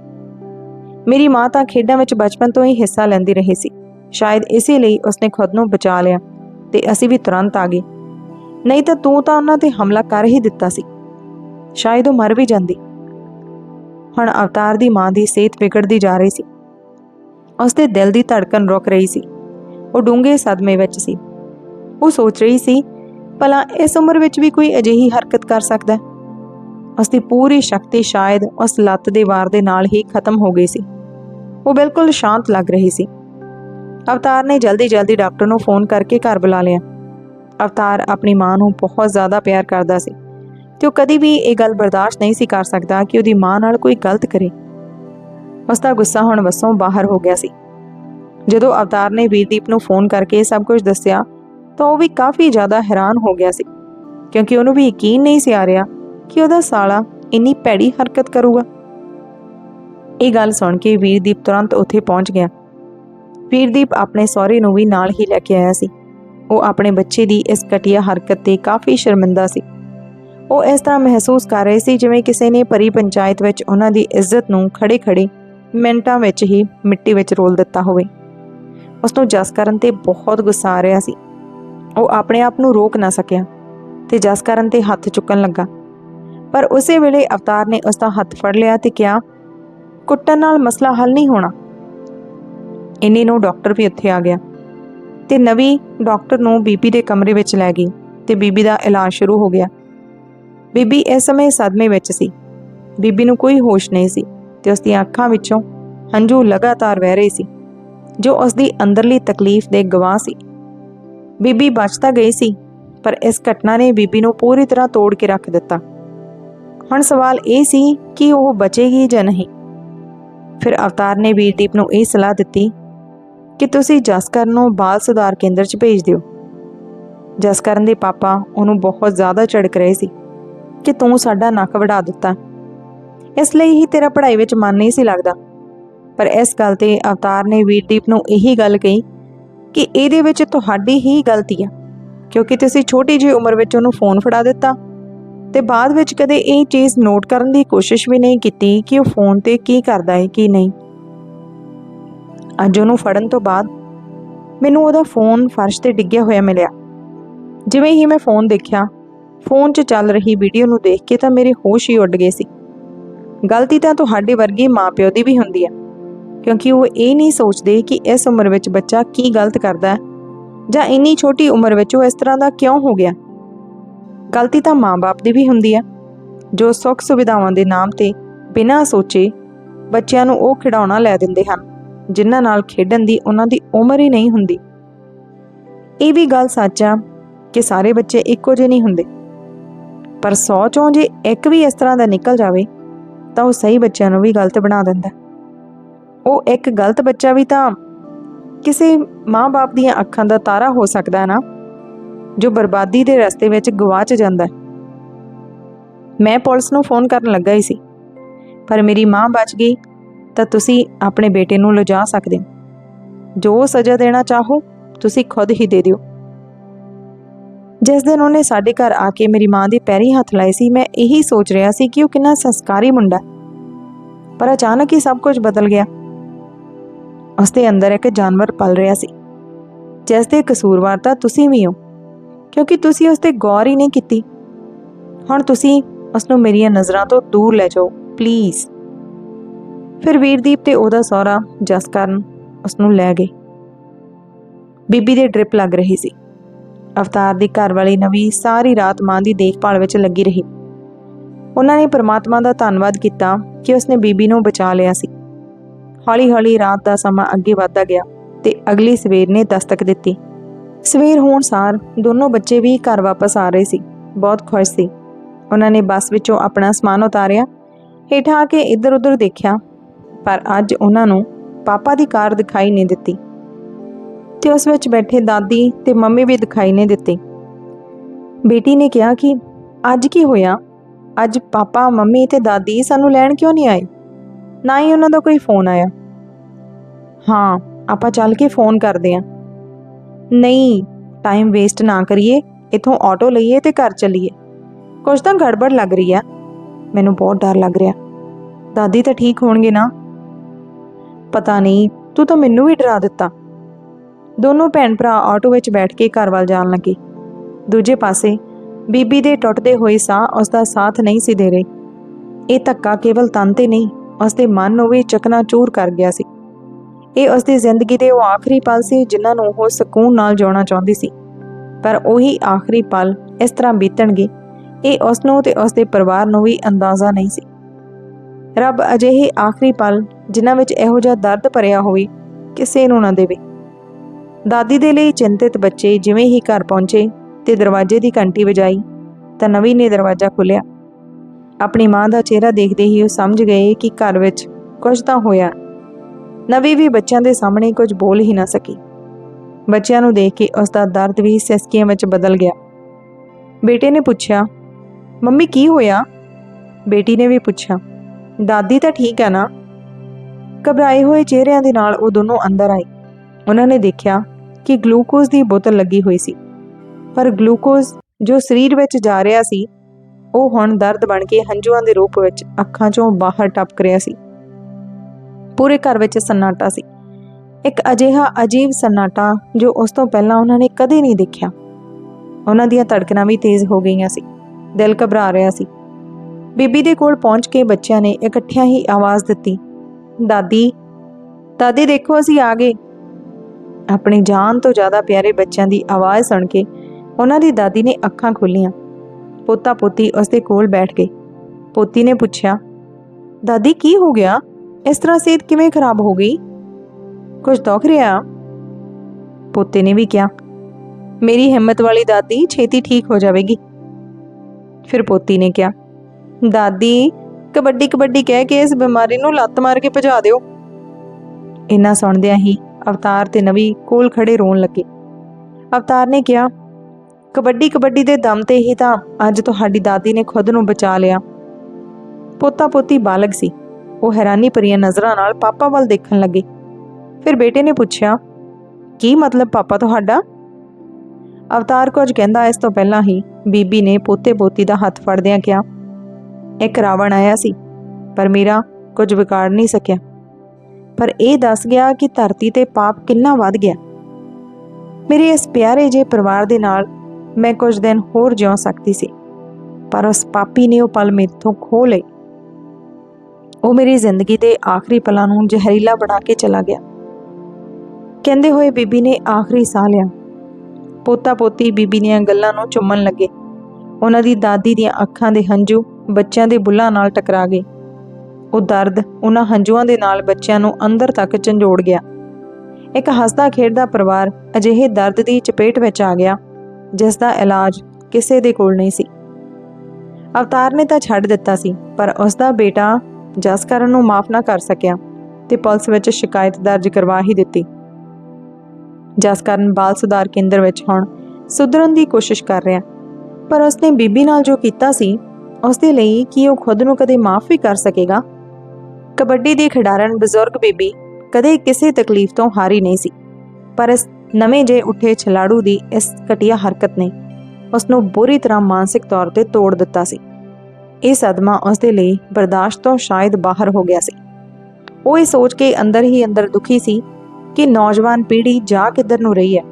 ਮੇਰੀ ਮਾਂ ਤਾਂ ਖੇਡਾਂ ਵਿੱਚ ਬਚਪਨ ਤੋਂ ਹੀ ਹਿੱਸਾ ਲੈਂਦੀ ਰਹੀ ਸੀ। ਸ਼ਾਇਦ ਇਸੇ ਲਈ ਉਸਨੇ ਖੁਦ ਨੂੰ ਬਚਾ ਲਿਆ ਤੇ ਅਸੀਂ ਵੀ ਤੁਰੰਤ ਆ ਗਏ। ਨਹੀਂ ਤਾਂ ਤੂੰ ਤਾਂ ਉਹਨਾਂ ਤੇ ਹਮਲਾ ਕਰ ਹੀ ਦਿੱਤਾ ਸੀ। ਸ਼ਾਇਦ ਉਹ ਮਰ ਵੀ ਜਾਂਦੀ। ਹੁਣ ਅਵਤਾਰ ਦੀ ਮਾਂ ਦੀ ਸਿਹਤ ਵਿਗੜਦੀ ਜਾ ਰਹੀ ਸੀ। ਉਸਦੇ ਦਿਲ ਦੀ ਧੜਕਨ ਰੁਕ ਰਹੀ ਸੀ। ਉਹ ਡੂੰਘੇ ਸਦਮੇ ਵਿੱਚ ਸੀ। ਉਹ ਸੋਚ ਰਹੀ ਸੀ, ਭਲਾ ਇਸ ਉਮਰ ਵਿੱਚ ਵੀ ਕੋਈ ਅਜਿਹੀ ਹਰਕਤ ਕਰ ਸਕਦਾ। ਹੈ ਉਸਦੀ ਪੂਰੀ ਸ਼ਕਤੀ ਸ਼ਾਇਦ ਉਸ ਲੱਤ ਦੇ ਵਾਰ ਦੇ ਨਾਲ ਹੀ ਖਤਮ ਹੋ ਗਈ ਸੀ। ਉਹ ਬਿਲਕੁਲ ਸ਼ਾਂਤ ਲੱਗ ਰਹੀ ਸੀ। ਅਵਤਾਰ ਨੇ ਜਲਦੀ-ਜਲਦੀ ਡਾਕਟਰ ਨੂੰ ਫੋਨ ਕਰਕੇ ਘਰ ਬੁਲਾ ਲਿਆ। ਅਵਤਾਰ ਆਪਣੀ ਮਾਂ ਨੂੰ ਬਹੁਤ ਜ਼ਿਆਦਾ ਪਿਆਰ ਕਰਦਾ ਸੀ ਤੇ ਉਹ ਕਦੀ ਵੀ ਇਹ ਗੱਲ ਬਰਦਾਸ਼ਤ ਨਹੀਂ ਸੀ ਕਰ ਸਕਦਾ ਕਿ ਉਹਦੀ ਮਾਂ ਨਾਲ ਕੋਈ ਗਲਤ ਕਰੇ। ਉਸ ਦਾ ਗੁੱਸਾ ਹੁਣ ਵਸੋਂ ਬਾਹਰ ਹੋ ਗਿਆ ਸੀ। ਜਦੋਂ ਅਵਤਾਰ ਨੇ ਵੀਰਦੀਪ ਨੂੰ ਫੋਨ ਕਰਕੇ ਇਹ ਸਭ ਕੁਝ ਦੱਸਿਆ, ਤਾਂ ਉਹ ਵੀ ਕਾਫੀ ਜ਼ਿਆਦਾ ਹੈਰਾਨ ਹੋ ਗਿਆ ਸੀ, ਕਿਉਂਕਿ ਉਹਨੂੰ ਵੀ ਯਕੀਨ ਨਹੀਂ ਸੀ ਆ ਰਿਹਾ ਕਿ ਉਹਦਾ ਸਾਲਾ ਇੰਨੀ ਭੈੜੀ ਹਰਕਤ ਕਰੂਗਾ। ਇਹ ਗੱਲ ਸੁਣ ਕੇ ਵੀਰਦੀਪ ਤੁਰੰਤ ਉੱਥੇ ਪਹੁੰਚ ਗਿਆ। ਵੀਰਦੀਪ ਆਪਣੇ ਸਹੁਰੇ ਨੂੰ ਵੀ ਨਾਲ ਹੀ ਲੈ ਕੇ ਆਇਆ ਸੀ। ਉਹ ਆਪਣੇ ਬੱਚੇ ਦੀ ਇਸ ਘਟੀਆ ਹਰਕਤ ਤੇ ਕਾਫੀ ਸ਼ਰਮਿੰਦਾ ਸੀ। ਉਹ ਇਸ ਤਰ੍ਹਾਂ ਮਹਿਸੂਸ ਕਰ ਰਹੇ ਸੀ ਜਿਵੇਂ ਕਿਸੇ ਨੇ ਪਰੀ ਪੰਚਾਇਤ ਵਿੱਚ ਉਹਨਾਂ ਦੀ ਇੱਜ਼ਤ ਨੂੰ ਖੜੇ-ਖੜੇ ਮਿੰਟਾਂ ਵਿੱਚ ਹੀ ਮਿੱਟੀ ਵਿੱਚ ਰੋਲ ਦਿੱਤਾ ਹੋਵੇ। ਉਸ ਨੂੰ ਜਸਕਰਨ ਤੇ ਬਹੁਤ ਗੁੱਸਾ ਆ ਰਿਹਾ ਸੀ। ਉਹ ਆਪਣੇ ਆਪ ਨੂੰ ਰੋਕ ਨਾ ਸਕਿਆ ਤੇ ਜਸਕਰਨ ਤੇ ਹੱਥ ਚੁੱਕਣ ਲੱਗਾ। ਪਰ ਉਸੇ ਵੇਲੇ ਅਵਤਾਰ ਨੇ ਉਸ ਦਾ ਹੱਥ ਫੜ ਲਿਆ ਤੇ ਕਿਹਾ, ਕੁੱਟਣ ਨਾਲ ਮਸਲਾ ਹੱਲ ਨਹੀਂ ਹੋਣਾ। ਇੰਨੇ ਨੂੰ ਡਾਕਟਰ ਵੀ ਉੱਥੇ ਆ ਗਿਆ ਤੇ ਨਵੀਂ ਡਾਕਟਰ ਨੂੰ ਬੀਬੀ ਦੇ ਕਮਰੇ ਵਿੱਚ ਲੈ ਗਈ ਤੇ ਬੀਬੀ ਦਾ ਇਲਾਜ ਸ਼ੁਰੂ ਹੋ ਗਿਆ। ਬੀਬੀ ਇਸ ਸਮੇਂ ਸਦਮੇ ਵਿੱਚ ਸੀ। ਬੀਬੀ ਨੂੰ ਕੋਈ ਹੋਸ਼ ਨਹੀਂ ਸੀ। ਤੇ ਉਸ ਦੀਆਂ ਅੱਖਾਂ ਵਿੱਚੋਂ ਹੰਝੂ ਲਗਾਤਾਰ ਵਹਿ ਰਹੇ ਸੀ, ਜੋ ਉਸ ਦੀ ਅੰਦਰਲੀ ਤਕਲੀਫ ਦੇ ਗਵਾਹ ਸੀ। ਬੀਬੀ ਬਚ ਤਾਂ ਗਈ ਸੀ, ਪਰ ਇਸ ਘਟਨਾ ਨੇ ਬੀਬੀ ਨੂੰ ਪੂਰੀ ਤਰ੍ਹਾਂ ਤੋੜ ਕੇ ਰੱਖ ਦਿੱਤਾ। ਹੁਣ ਸਵਾਲ ਇਹ ਸੀ ਕਿ ਉਹ ਬਚੇਗੀ ਜਾਂ ਨਹੀਂ। ਫਿਰ ਅਵਤਾਰ ਨੇ ਵੀਰਦੀਪ ਨੂੰ ਇਹ ਸਲਾਹ ਦਿੱਤੀ ਕਿ ਤੁਸੀਂ ਜਸਕਰਨ ਨੂੰ ਬਾਲ ਸੁਧਾਰ ਕੇਂਦਰ 'ਚ ਭੇਜ ਦਿਓ। ਜਸਕਰਨ ਦੇ ਪਾਪਾ ਉਹਨੂੰ ਬਹੁਤ ਜ਼ਿਆਦਾ ਝੜਕ ਰਹੇ ਸੀ ਕਿ ਤੂੰ ਸਾਡਾ ਨੱਕ ਵੜਾ ਦਿੱਤਾ। ਇਸ ਲਈ ਹੀ ਤੇਰਾ ਪੜ੍ਹਾਈ ਵਿੱਚ ਮਨ ਨਹੀਂ ਸੀ ਲੱਗਦਾ। ਪਰ ਇਸ ਗੱਲ ਤੇ ਅਵਤਾਰ ਨੇ ਵੀਰਦੀਪ ਨੂੰ ਇਹੀ ਗੱਲ ਕਹੀ ਕਿ ਇਹਦੇ ਵਿੱਚ ਤੁਹਾਡੀ ਹੀ ਗਲਤੀ ਆ, ਕਿਉਂਕਿ ਤੁਸੀਂ ਛੋਟੀ ਜਿਹੀ ਉਮਰ ਵਿੱਚ ਉਹਨੂੰ ਫੋਨ ਫੜਾ ਦਿੱਤਾ ਤੇ ਬਾਅਦ ਵਿੱਚ ਕਦੇ ਇਹ ਚੀਜ਼ ਨੋਟ ਕਰਨ ਦੀ ਕੋਸ਼ਿਸ਼ ਵੀ ਨਹੀਂ ਕੀਤੀ ਕਿ ਉਹ ਫੋਨ ਤੇ ਕੀ ਕਰਦਾ ਹੈ ਕੀ ਨਹੀਂ। ਅੱਜ ਉਹਨੂੰ ਫੜਨ ਤੋਂ ਬਾਅਦ ਮੈਨੂੰ ਉਹਦਾ ਫੋਨ ਫਰਸ਼ ਤੇ ਡਿੱਗਿਆ ਹੋਇਆ ਮਿਲਿਆ। ਜਿਵੇਂ ਹੀ ਮੈਂ ਫੋਨ ਦੇਖਿਆ, ਫੋਨ 'ਚ ਚੱਲ ਰਹੀ ਵੀਡੀਓ ਨੂੰ ਦੇਖ ਕੇ ਤਾਂ ਮੇਰੇ ਹੋਸ਼ ਹੀ ਉੱਡ ਗਏ ਸੀ। ਗਲਤੀ ਤਾਂ ਤੁਹਾਡੇ ਵਰਗੇ ਮਾਪਿਓ ਦੀ ਵੀ ਹੁੰਦੀ ਹੈ। ਕਿਉਂਕਿ ਉਹ ਇਹ ਨਹੀਂ ਸੋਚਦੇ ਕਿ ਇਸ ਉਮਰ ਵਿੱਚ ਬੱਚਾ ਕੀ ਗਲਤ ਕਰਦਾ ਹੈ ਜਾਂ ਇੰਨੀ ਛੋਟੀ ਉਮਰ ਵਿੱਚ ਉਹ ਇਸ ਤਰ੍ਹਾਂ ਦਾ ਕਿਉਂ ਹੋ ਗਿਆ। ਗਲਤੀ ਤਾਂ ਮਾਂ-ਬਾਪ ਦੀ ਵੀ ਹੁੰਦੀ ਹੈ, ਜੋ ਸੁੱਖ ਸੁਵਿਧਾਵਾਂ ਦੇ ਨਾਮ ਤੇ ਬਿਨਾਂ ਸੋਚੇ ਬੱਚਿਆਂ ਨੂੰ ਉਹ ਖਿਡੌਣਾ ਲੈ ਦਿੰਦੇ ਹਨ, ਜਿਨ੍ਹਾਂ ਨਾਲ ਖੇਡਣ ਦੀ ਉਹਨਾਂ ਦੀ ਉਮਰ ਹੀ ਨਹੀਂ ਹੁੰਦੀ। ਇਹ ਵੀ ਗੱਲ ਸੱਚ ਆ ਕਿ ਸਾਰੇ ਬੱਚੇ ਇੱਕੋ ਜਿਹੇ ਨਹੀਂ ਹੁੰਦੇ। ਪਰ 100 ਚੋਂ ਜੇ ਇੱਕ ਵੀ ਇਸ ਤਰ੍ਹਾਂ ਦਾ ਨਿਕਲ ਜਾਵੇ ਤਾਂ ਉਹ ਸਹੀ ਬੱਚਿਆਂ ਨੂੰ ਵੀ ਗਲਤ ਬਣਾ ਦਿੰਦਾ ਉਹ ਇੱਕ ਗਲਤ ਬੱਚਾ ਵੀ ਤਾਂ ਕਿਸੇ ਮਾਂ-ਬਾਪ ਦੀਆਂ ਅੱਖਾਂ ਦਾ ਤਾਰਾ ਹੋ ਸਕਦਾ ਹੈ ਨਾ, ਜੋ ਬਰਬਾਦੀ ਦੇ ਰਸਤੇ ਵਿੱਚ ਗਵਾਚ ਜਾਂਦਾ ਮੈਂ ਪੁਲਿਸ ਨੂੰ ਫੋਨ ਕਰਨ ਲੱਗਾ ਹੀ ਸੀ, ਪਰ ਮੇਰੀ ਮਾਂ ਬਚ ਗਈ ਤਾਂ ਤੁਸੀਂ ਆਪਣੇ ਬੇਟੇ ਨੂੰ ਲਿਜਾ ਸਕਦੇ ਹੋ। ਜੋ ਸਜ਼ਾ ਦੇਣਾ ਚਾਹੋ, ਤੁਸੀਂ ਖੁਦ ਹੀ ਦੇ ਦਿਓ। ਜਿਸ ਦਿਨ ਉਹਨੇ ਸਾਡੇ ਘਰ ਆ ਕੇ ਮੇਰੀ ਮਾਂ ਦੇ ਪੈਰੀ ਹੱਥ ਲਾਏ ਸੀ, ਮੈਂ ਇਹੀ ਸੋਚ ਰਿਹਾ ਸੀ ਕਿ ਉਹ ਕਿੰਨਾ ਸੰਸਕਾਰੀ ਮੁੰਡਾ ਪਰ ਅਚਾਨਕ ਹੀ ਸਭ ਕੁਝ ਬਦਲ ਗਿਆ। ਉਸ ਦੇ ਅੰਦਰ ਇੱਕ ਜਾਨਵਰ ਪਲ ਰਿਹਾ ਸੀ। ਜਿਸ ਦੇ ਕਸੂਰਵਾਰ ਤਾਂ ਤੁਸੀਂ ਵੀ ਹੋ, ਕਿਉਂਕਿ ਤੁਸੀਂ ਉਸ ਤੇ ਗੌਰ ਹੀ ਨਹੀਂ ਕੀਤੀ। ਹੁਣ ਤੁਸੀਂ ਉਸ ਨੂੰ ਮੇਰੀਆਂ ਨਜ਼ਰਾਂ ਤੋਂ ਦੂਰ ਲੈ ਜਾਓ ਪਲੀਜ਼ ਫਿਰ ਵੀਰਦੀਪ ਤੇ ਉਹਦਾ ਸਹੁਰਾ ਜਸਕਰਨ ਉਸ ਨੂੰ ਲੈ ਗਏ। ਬੀਬੀ ਦੇ ਡ੍ਰਿਪ ਲੱਗ ਰਹੀ ਸੀ। ਅਵਤਾਰ ਦੀ ਘਰ ਵਾਲੀ ਨਵੀ ਸਾਰੀ ਰਾਤ ਮਾਂ ਦੀ ਦੇਖਭਾਲ ਵਿੱਚ ਲੱਗੀ ਰਹੀ। ਉਹਨਾਂ ਨੇ ਪ੍ਰਮਾਤਮਾ ਦਾ ਧੰਨਵਾਦ ਕੀਤਾ ਕਿ ਉਸਨੇ ਬੀਬੀ ਨੂੰ ਬਚਾ ਲਿਆ ਸੀ। ਹੌਲੀ-ਹੌਲੀ ਰਾਤ ਦਾ ਸਮਾਂ ਅੱਗੇ ਵਧਦਾ ਗਿਆ ਤੇ ਅਗਲੀ ਸਵੇਰ ਨੇ ਦਸਤਕ ਦਿੱਤੀ। ਸਵੇਰ ਹੋਣ ਸਾਰ ਦੋਨੋਂ ਬੱਚੇ ਵੀ ਘਰ ਵਾਪਸ ਆ ਰਹੇ ਸੀ। ਬਹੁਤ ਖੁਸ਼ ਸੀ। ਉਹਨਾਂ ਨੇ ਬੱਸ ਵਿੱਚੋਂ ਆਪਣਾ ਸਮਾਨ ਉਤਾਰਿਆ, ਹੇਠਾਂ ਆ ਕੇ ਇੱਧਰ-ਉੱਧਰ ਦੇਖਿਆ, ਪਰ ਅੱਜ ਉਹਨਾਂ ਨੂੰ ਪਾਪਾ ਦੀ ਕਾਰ ਦਿਖਾਈ ਨਹੀਂ ਦਿੱਤੀ। ਤੇ ਉਸ ਵਿੱਚ ਬੈਠੇ ਦਾਦੀ ਤੇ ਮੰਮੀ ਵੀ ਦਿਖਾਈ ਨਹੀਂ ਦਿੱਤੇ। ਬੇਟੀ ਨੇ ਕਿਹਾ ਕਿ ਅੱਜ ਕੀ ਹੋਇਆ? ਅੱਜ ਪਾਪਾ, ਮੰਮੀ ਤੇ ਦਾਦੀ ਸਾਨੂੰ ਲੈਣ ਕਿਉਂ ਨਹੀਂ ਆਏ? ਨਾ ਹੀ ਉਹਨਾਂ ਦਾ ਕੋਈ ਫੋਨ ਆਇਆ। ਹਾਂ, ਆਪਾਂ ਚੱਲ ਕੇ ਫੋਨ ਕਰਦੇ ਆਂ ਨਹੀਂ ਟਾਈਮ ਵੇਸਟ ਨਾ ਕਰੀਏ, ਇੱਥੋਂ ਆਟੋ ਲਈਏ ਤੇ ਘਰ ਚੱਲੀਏ। ਕੁਝ ਤਾਂ ਗੜਬੜ ਲੱਗ ਰਹੀ ਆ। ਮੈਨੂੰ ਬਹੁਤ ਡਰ ਲੱਗ ਰਿਹਾ। ਦਾਦੀ ਤਾਂ ਠੀਕ ਹੋਣਗੇ ਨਾ? ਪਤਾ ਨਹੀਂ, ਤੂੰ ਤਾਂ ਮੈਨੂੰ ਵੀ ਡਰਾ ਦਿੱਤਾ। ਦੋਨੋਂ ਭੈਣ ਭਰਾ ਆਟੋ ਵਿੱਚ ਬੈਠ ਕੇ ਘਰ ਵੱਲ ਜਾਣ ਲੱਗੇ। ਦੂਜੇ ਪਾਸੇ ਬੀਬੀ ਦੇ ਟੁੱਟਦੇ ਹੋਏ ਸਾਹ ਉਸ ਦਾ ਸਾਥ ਨਹੀਂ ਸੀ ਦੇ ਰਹੇ। ਇਹ ਧੱਕਾ ਕੇਵਲ ਤਨ ਤੇ ਨਹੀਂ, ਉਸ ਦੇ ਮਨ ਨੂੰ ਵੀ ਚਕਨਾਚੂਰ ਕਰ ਗਿਆ ਸੀ। ਇਹ ਉਸ ਦੀ ਜ਼ਿੰਦਗੀ ਦੇ ਉਹ ਆਖਰੀ ਪਲ ਸੀ ਜਿਨ੍ਹਾਂ ਨੂੰ ਉਹ ਸਕੂਨ ਨਾਲ ਜਿਉਣਾ ਚਾਹੁੰਦੀ ਸੀ। ਪਰ ਉਹੀ ਆਖਰੀ ਪਲ ਇਸ ਤਰ੍ਹਾਂ ਬੀਤਣਗੇ, ਇਹ ਉਸ ਨੂੰ ਤੇ ਉਸ ਦੇ ਪਰਿਵਾਰ ਨੂੰ ਵੀ ਅੰਦਾਜ਼ਾ ਨਹੀਂ ਸੀ। ਰੱਬ ਅਜਿਹੇ ਆਖਰੀ ਪਲ ਜਿਨ੍ਹਾਂ ਵਿੱਚ ਇਹੋ ਜਿਹਾ ਦਰਦ ਭਰਿਆ ਹੋਵੇ, ਕਿਸੇ ਨੂੰ ਨਾ ਦੇਵੇ। ਦਾਦੀ ਦੇ ਲਈ ਚਿੰਤਿਤ ਬੱਚੇ ਜਿਵੇਂ ਹੀ ਘਰ ਪਹੁੰਚੇ ਤੇ ਦਰਵਾਜ਼ੇ ਦੀ ਘੰਟੀ ਵਜਾਈ, ਤਾਂ ਨਵੀ ਨੇ ਦਰਵਾਜ਼ਾ ਖੋਲ੍ਹਿਆ। ਆਪਣੀ ਮਾਂ ਦਾ ਚਿਹਰਾ ਦੇਖਦੇ ਹੀ ਉਹ ਸਮਝ ਗਏ ਕਿ ਘਰ ਵਿੱਚ ਕੁਝ ਤਾਂ ਹੋਇਆ। ਨਵੀ ਵੀ ਬੱਚਿਆਂ ਦੇ ਸਾਹਮਣੇ ਕੁਝ ਬੋਲ ਹੀ ਨਾ ਸਕੀ। ਬੱਚਿਆਂ ਨੂੰ ਦੇਖ ਕੇ ਉਸ ਦਾ ਦਰਦ ਵੀ ਸਿਸਕੀਆਂ ਵਿੱਚ ਬਦਲ ਗਿਆ। ਬੇਟੇ ਨੇ ਪੁੱਛਿਆ, ਮੰਮੀ, ਕੀ ਹੋਇਆ? ਬੇਟੀ ਨੇ ਵੀ ਪੁੱਛਿਆ, ਦਾਦੀ ਤਾਂ ਠੀਕ ਹੈ ਨਾ? ਘਬਰਾਏ ਹੋਏ ਚਿਹਰਿਆਂ ਦੇ ਨਾਲ ਉਹ ਦੋਨੋਂ ਅੰਦਰ ਆਏ। ਉਹਨਾਂ ਨੇ ਦੇਖਿਆ ਕਿ ਗਲੂਕੋਜ਼ ਦੀ ਬੋਤਲ ਲੱਗੀ ਹੋਈ ਸੀ। ਪਰ ਗਲੂਕੋਜ਼ ਜੋ ਸਰੀਰ ਵਿੱਚ ਜਾ ਰਿਹਾ ਸੀ, ਉਹ ਹੁਣ ਦਰਦ ਬਣ ਕੇ ਹੰਝੂਆਂ ਦੇ ਰੂਪ ਵਿੱਚ ਅੱਖਾਂ 'ਚੋਂ ਬਾਹਰ ਟਪਕ ਰਿਹਾ ਸੀ। ਪੂਰੇ ਘਰ ਵਿੱਚ ਸੰਨਾਟਾ ਸੀ। ਇੱਕ ਅਜਿਹਾ ਅਜੀਬ ਸੰਨਾਟਾ ਜੋ ਉਸ ਤੋਂ ਪਹਿਲਾਂ ਉਹਨਾਂ ਨੇ ਕਦੇ ਨਹੀਂ ਦੇਖਿਆ। ਉਹਨਾਂ ਦੀਆਂ ਧੜਕਣਾਂ ਵੀ ਤੇਜ਼ ਹੋ ਗਈਆਂ ਸੀ। ਦਿਲ ਘਬਰਾ ਰਿਹਾ ਸੀ। ਬੀਬੀ ਦੇ ਕੋਲ ਪਹੁੰਚ ਕੇ ਬੱਚਿਆਂ ਨੇ ਇਕੱਠਿਆਂ ਹੀ ਆਵਾਜ਼ ਦਿੱਤੀ, ਦਾਦੀ ਦਾਦੀ ਦੇਖੋ ਅਸੀਂ ਆ ਗਏ। ਆਪਣੀ ਜਾਨ ਤੋਂ ਜ਼ਿਆਦਾ ਪਿਆਰੇ ਬੱਚਿਆਂ ਦੀ ਆਵਾਜ਼ ਸੁਣ ਕੇ ਉਹਨਾਂ ਦੀ ਦਾਦੀ ਨੇ ਅੱਖਾਂ ਖੋਲੀਆਂ। ਪੋਤਾ ਪੋਤੀ ਉਸ ਦੇ ਕੋਲ ਬੈਠ ਗਏ। ਪੋਤੀ ਨੇ ਪੁੱਛਿਆ, ਦਾਦੀ, ਕੀ ਹੋ ਗਿਆ? ਇਸ ਤਰ੍ਹਾਂ ਸਿਹਤ ਕਿਵੇਂ ਖਰਾਬ ਹੋ ਗਈ? ਕੁਝ ਦੁੱਖ ਰਿਹਾ? ਪੋਤੇ ਨੇ ਵੀ ਕਿਹਾ, ਮੇਰੀ ਹਿੰਮਤ ਵਾਲੀ ਦਾਦੀ, ਛੇਤੀ ਠੀਕ ਹੋ ਜਾਵੇਗੀ। ਫਿਰ ਪੋਤੀ ਨੇ ਕਿਹਾ, ਦਾਦੀ, ਕਬੱਡੀ ਕਬੱਡੀ ਕਹਿ ਕੇ ਇਸ ਬਿਮਾਰੀ ਨੂੰ ਲੱਤ ਮਾਰ ਕੇ ਭਜਾ ਦਿਓ। ਇਹਨਾਂ ਸੁਣਦਿਆਂ ਹੀ ਅਵਤਾਰ ਤੇ ਨਵੀ ਕੋਲ ਖੜੇ ਰੋਣ ਲੱਗੇ। ਅਵਤਾਰ ਨੇ ਕਿਹਾ, ਕਬੱਡੀ ਕਬੱਡੀ ਦੇ ਦਮ ਤੇ ਹੀ ਤਾਂ ਅੱਜ ਤੁਹਾਡੀ ਦਾਦੀ ਨੇ ਖੁਦ ਨੂੰ ਬਚਾ ਲਿਆ। ਪੋਤਾ ਪੋਤੀ ਬਾਲਗ ਸੀ। ਉਹ ਹੈਰਾਨੀ ਭਰੀਆਂ ਨਜ਼ਰਾਂ ਨਾਲ ਪਾਪਾ ਵੱਲ ਦੇਖਣ ਲੱਗੇ। ਫਿਰ ਬੇਟੇ ਨੇ ਪੁੱਛਿਆ, ਕੀ ਮਤਲਬ ਪਾਪਾ ਤੁਹਾਡਾ? ਅਵਤਾਰ ਕੁਝ ਕਹਿੰਦਾ ਇਸ ਤੋਂ ਪਹਿਲਾਂ ਹੀ ਬੀਬੀ ਨੇ ਪੋਤੇ ਪੋਤੀ ਦਾ ਹੱਥ ਫੜਦਿਆਂ ਕਿਹਾ, ਇੱਕ ਰਾਵਣ ਆਇਆ ਸੀ, ਪਰ ਮੇਰਾ ਕੁਝ ਵਿਗਾੜ ਨਹੀਂ ਸਕਿਆ। ਪਰ ਇਹ ਦੱਸ ਗਿਆ ਕਿ ਧਰਤੀ ਤੇ ਪਾਪ ਕਿੰਨਾ ਵੱਧ ਗਿਆ। ਮੇਰੇ ਇਸ ਪਿਆਰੇ ਜੇ ਪਰਿਵਾਰ ਦੇ ਨਾਲ ਮੈਂ ਕੁਝ ਦਿਨ ਹੋਰ ਜਿਉ ਸਕਦੀ ਸੀ, ਪਰ ਉਸ ਪਾਪੀ ਨੇ ਉਹ ਪਲ ਮੇਥੋਂ ਖੋਹ ਲਏ। ਉਹ ਮੇਰੀ ਜ਼ਿੰਦਗੀ ਦੇ ਆਖਰੀ ਪਲਾਂ ਨੂੰ ਜ਼ਹਿਰੀਲਾ ਬਣਾ ਕੇ ਚਲਾ ਗਿਆ। ਕਹਿੰਦੇ ਹੋਏ ਬੀਬੀ ਨੇ ਆਖਰੀ ਸਾਹ ਲਿਆ। ਪੋਤਾ ਪੋਤੀ ਬੀਬੀ ਦੀਆਂ ਗੱਲਾਂ ਨੂੰ ਚੁੰਮਣ ਲੱਗੇ। ਉਹਨਾਂ ਦੀ ਦਾਦੀ ਦੀਆਂ ਅੱਖਾਂ ਦੇ ਹੰਝੂ ਬੱਚਿਆਂ ਦੇ ਬੁੱਲਾਂ ਨਾਲ ਟਕਰਾ ਗਏ। ਉਹ ਦਰਦ ਉਹਨਾਂ ਹੰਝੂਆਂ ਦੇ ਨਾਲ ਬੱਚਿਆਂ ਨੂੰ ਅੰਦਰ ਤੱਕ ਝੰਜੋੜ ਗਿਆ। ਇੱਕ ਹੱਸਦਾ ਖੇਡਦਾ ਪਰਿਵਾਰ ਅਜਿਹੇ ਦਰਦ ਦੀ ਚਪੇਟ ਵਿੱਚ ਆ ਗਿਆ, ਜਿਸ ਦਾ ਇਲਾਜ ਕਿਸੇ ਦੇ ਕੋਲ ਨਹੀਂ ਸੀ। ਅਵਤਾਰ ਨੇ ਤਾਂ ਛੱਡ ਦਿੱਤਾ ਸੀ, ਪਰ ਉਸ ਦਾ ਬੇਟਾ ਜਸਕਰਨ ਨੂੰ ਮਾਫ ਨਾ ਕਰ ਸਕਿਆ ਤੇ ਪੁਲਿਸ ਵਿੱਚ ਸ਼ਿਕਾਇਤ ਦਰਜ ਕਰਵਾ ਹੀ ਦਿੱਤੀ। ਜਸਕਰਨ ਬਾਲ ਸੁਧਾਰ ਕੇਂਦਰ ਵਿੱਚ ਹੁਣ ਸੁਧਰਨ ਦੀ ਕੋਸ਼ਿਸ਼ ਕਰ ਰਿਹਾ, ਪਰ ਉਸਨੇ ਬੀਬੀ ਨਾਲ ਜੋ ਕੀਤਾ ਸੀ ਉਸ ਦੇ ਲਈ ਕੀ ਉਹ ਖੁਦ ਨੂੰ ਕਦੇ ਮਾਫ ਵੀ ਕਰ ਸਕੇਗਾ? ਕਬੱਡੀ ਦੀ ਖਿਡਾਰਨ ਬਜ਼ੁਰਗ ਬੀਬੀ ਕਦੇ ਕਿਸੇ ਤਕਲੀਫ ਤੋਂ ਹਾਰੀ ਨਹੀਂ ਸੀ। ਪਰ ਇਸ ਨਵੇਂ ਜੇ ਉੱਠੇ ਛਲਾੜੂ ਦੀ ਇਸ ਘਟੀਆ ਹਰਕਤ ਨੇ ਉਸ ਨੂੰ ਬੁਰੀ ਤਰ੍ਹਾਂ ਮਾਨਸਿਕ ਤੌਰ ਤੇ ਤੋੜ ਦਿੱਤਾ ਸੀ। ਇਹ ਸਦਮਾ ਉਸ ਦੇ ਲਈ ਬਰਦਾਸ਼ਤ ਤੋਂ ਸ਼ਾਇਦ ਬਾਹਰ ਹੋ ਗਿਆ ਸੀ। ਉਹ ਇਹ ਸੋਚ ਕੇ ਅੰਦਰ ਹੀ ਅੰਦਰ ਦੁਖੀ ਸੀ ਕਿ ਨੌਜਵਾਨ ਪੀੜ੍ਹੀ ਜਾ ਕਿੱਧਰ ਨੂੰ ਰਹੀ ਹੈ।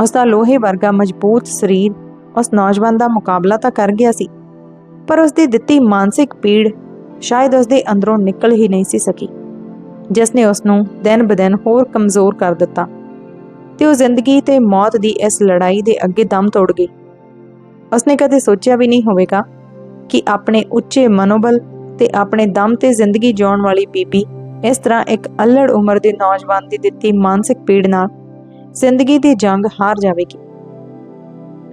ਉਸ ਦਾ ਲੋਹੇ ਵਰਗਾ ਮਜ਼ਬੂਤ ਸਰੀਰ ਉਸ ਨੌਜਵਾਨ ਦਾ ਮੁਕਾਬਲਾ ਤਾਂ ਕਰ ਗਿਆ ਸੀ, ਪਰ ਉਸ ਦੀ ਦਿੱਤੀ ਮਾਨਸਿਕ ਪੀੜ ਸ਼ਾਇਦ ਉਸ ਦੇ ਅੰਦਰੋਂ ਨਿਕਲ ਹੀ ਨਹੀਂ ਸੀ ਸਕੀ ਜਿਸ ਨੇ ਉਸ ਨੂੰ ਦਿਨ ਬਦਿਨ ਹੋਰ ਕਮਜ਼ੋਰ ਕਰ ਦਿੱਤਾ ਤੇ ਉਹ ਜ਼ਿੰਦਗੀ ਤੇ ਮੌਤ ਦੀ ਇਸ ਲੜਾਈ ਦੇ ਅੱਗੇ ਦਮ ਤੋੜ ਗਈ। ਉਸਨੇ ਕਦੇ ਸੋਚਿਆ ਵੀ ਨਹੀਂ ਹੋਵੇਗਾ ਕਿ ਆਪਣੇ ਉੱਚੇ ਮਨੋਬਲ ਤੇ ਆਪਣੇ ਦਮ ਤੇ ਜ਼ਿੰਦਗੀ ਜਿਉਣ ਵਾਲੀ ਬੀਬੀ ਇਸ ਤਰ੍ਹਾਂ ਇੱਕ ਅਲੜ ਉਮਰ ਦੇ ਨੌਜਵਾਨ ਦੀ ਦਿੱਤੀ ਮਾਨਸਿਕ ਪੀੜ ਨਾਲ ਜ਼ਿੰਦਗੀ ਦੀ ਜੰਗ ਹਾਰ ਜਾਵੇਗੀ।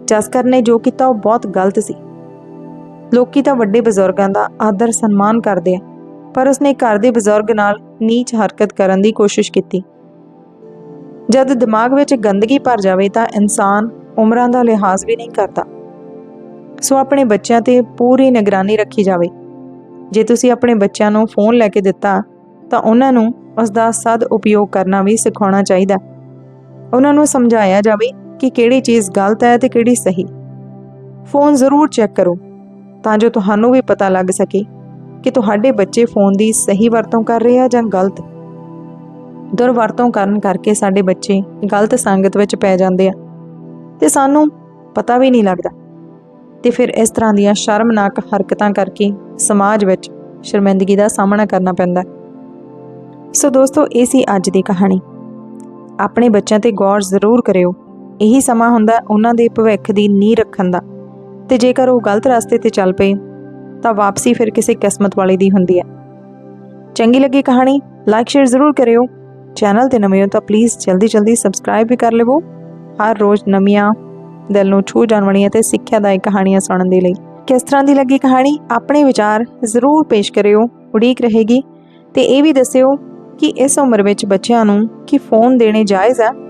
ਜਸਕਰ ਨੇ ਜੋ ਕੀਤਾ ਉਹ ਬਹੁਤ ਗਲਤ ਸੀ। ਲੋਕੀ ਤਾਂ ਵੱਡੇ ਬਜ਼ੁਰਗਾਂ ਦਾ ਆਦਰ ਸਨਮਾਨ ਕਰਦੇ ਆ, ਪਰ ਉਸਨੇ ਘਰ ਦੇ ਬਜ਼ੁਰਗ ਨਾਲ ਨੀਚ ਹਰਕਤ ਕਰਨ ਦੀ ਕੋਸ਼ਿਸ਼ ਕੀਤੀ। ਜਦ ਦਿਮਾਗ ਵਿੱਚ ਗੰਦਗੀ ਭਰ ਜਾਵੇ ਤਾਂ ਇਨਸਾਨ ਉਮਰਾਂ ਦਾ ਲਿਹਾਜ਼ ਵੀ ਨਹੀਂ ਕਰਦਾ। ਸੋ ਆਪਣੇ ਬੱਚਿਆਂ ਤੇ ਪੂਰੀ ਨਿਗਰਾਨੀ ਰੱਖੀ ਜਾਵੇ। ਜੇ ਤੁਸੀਂ ਆਪਣੇ ਬੱਚਿਆਂ ਨੂੰ ਫੋਨ ਲੈ ਕੇ ਦਿੱਤਾ, ਤਾਂ ਉਹਨਾਂ ਨੂੰ ਉਸ ਦਾ ਸਦ ਉਪਯੋਗ ਕਰਨਾ ਵੀ ਸਿਖਾਉਣਾ ਚਾਹੀਦਾ। ਉਹਨਾਂ ਨੂੰ ਸਮਝਾਇਆ ਜਾਵੇ ਕਿ ਕਿਹੜੀ ਚੀਜ਼ ਗਲਤ ਹੈ ਤੇ ਕਿਹੜੀ ਸਹੀ। ਫੋਨ ਜ਼ਰੂਰ ਚੈੱਕ ਕਰੋ। ਤਾਂ ਜੋ ਤੁਹਾਨੂੰ ਵੀ ਪਤਾ ਲੱਗ ਸਕੇ ਕਿ ਤੁਹਾਡੇ ਬੱਚੇ ਫੋਨ ਦੀ ਸਹੀ ਵਰਤੋਂ ਕਰ ਰਹੇ ਆ ਜਾਂ ਗਲਤ। ਦੁਰਵਰਤੋਂ ਕਰਨ ਕਰਕੇ ਸਾਡੇ ਬੱਚੇ ਗਲਤ ਸੰਗਤ ਵਿੱਚ ਪੈ ਜਾਂਦੇ ਆ ਤੇ ਸਾਨੂੰ ਪਤਾ ਵੀ ਨਹੀਂ ਲੱਗਦਾ। ਤੇ ਫਿਰ ਇਸ ਤਰ੍ਹਾਂ ਦੀਆਂ ਸ਼ਰਮਨਾਕ ਹਰਕਤਾਂ ਕਰਕੇ ਸਮਾਜ ਵਿੱਚ ਸ਼ਰਮਿੰਦਗੀ ਦਾ ਸਾਹਮਣਾ ਕਰਨਾ ਪੈਂਦਾ। ਸੋ ਦੋਸਤੋ, ਇਹ ਸੀ ਅੱਜ ਦੀ ਕਹਾਣੀ। ਆਪਣੇ ਬੱਚਿਆਂ ਤੇ ਗੌਰ ਜ਼ਰੂਰ ਕਰਿਓ। ਇਹੀ ਸਮਾਂ ਹੁੰਦਾ ਉਹਨਾਂ ਦੇ ਭਵਿੱਖ ਦੀ ਨੀਂਹ ਰੱਖਣ ਦਾ। ਤੇ ਜੇਕਰ ਉਹ ਗਲਤ ਰਸਤੇ ਤੇ ਚੱਲ ਪਏ ਤਾਂ ਵਾਪਸੀ ਫਿਰ ਕਿਸੇ ਕਿਸਮਤ ਵਾਲੇ ਦੀ ਹੁੰਦੀ ਹੈ। ਚੰਗੀ ਲੱਗੀ ਕਹਾਣੀ ਲਾਈਕ ਸ਼ੇਅਰ ਜ਼ਰੂਰ ਕਰਿਓ। ਚੈਨਲ ਤੇ ਨਵੇਂ ਹੋ ਤਾਂ ਪਲੀਜ਼ ਜਲਦੀ ਜਲਦੀ ਸਬਸਕ੍ਰਾਈਬ ਵੀ ਕਰ ਲਿਵੋ। ਹਰ ਰੋਜ਼ ਨਵੀਆਂ ਦਿਲ ਨੂੰ ਛੂ ਜਾਣ ਵਾਲੀਆਂ ਤੇ ਸਿੱਖਿਆਦਾਇਕ ਕਹਾਣੀਆਂ ਸੁਣਨ ਦੇ ਲਈ। ਕਿਸ ਤਰ੍ਹਾਂ ਦੀ ਲੱਗੀ ਕਹਾਣੀ? ਆਪਣੇ ਵਿਚਾਰ ਜ਼ਰੂਰ ਪੇਸ਼ ਕਰਿਓ। ਉਡੀਕ ਰਹੇਗੀ। ਤੇ ਇਹ ਵੀ ਦੱਸਿਓ ਕਿ ਇਸ ਉਮਰ ਵਿੱਚ ਬੱਚਿਆਂ ਨੂੰ ਕਿ ਫੋਨ ਦੇਣੇ ਜਾਇਜ਼ ਆ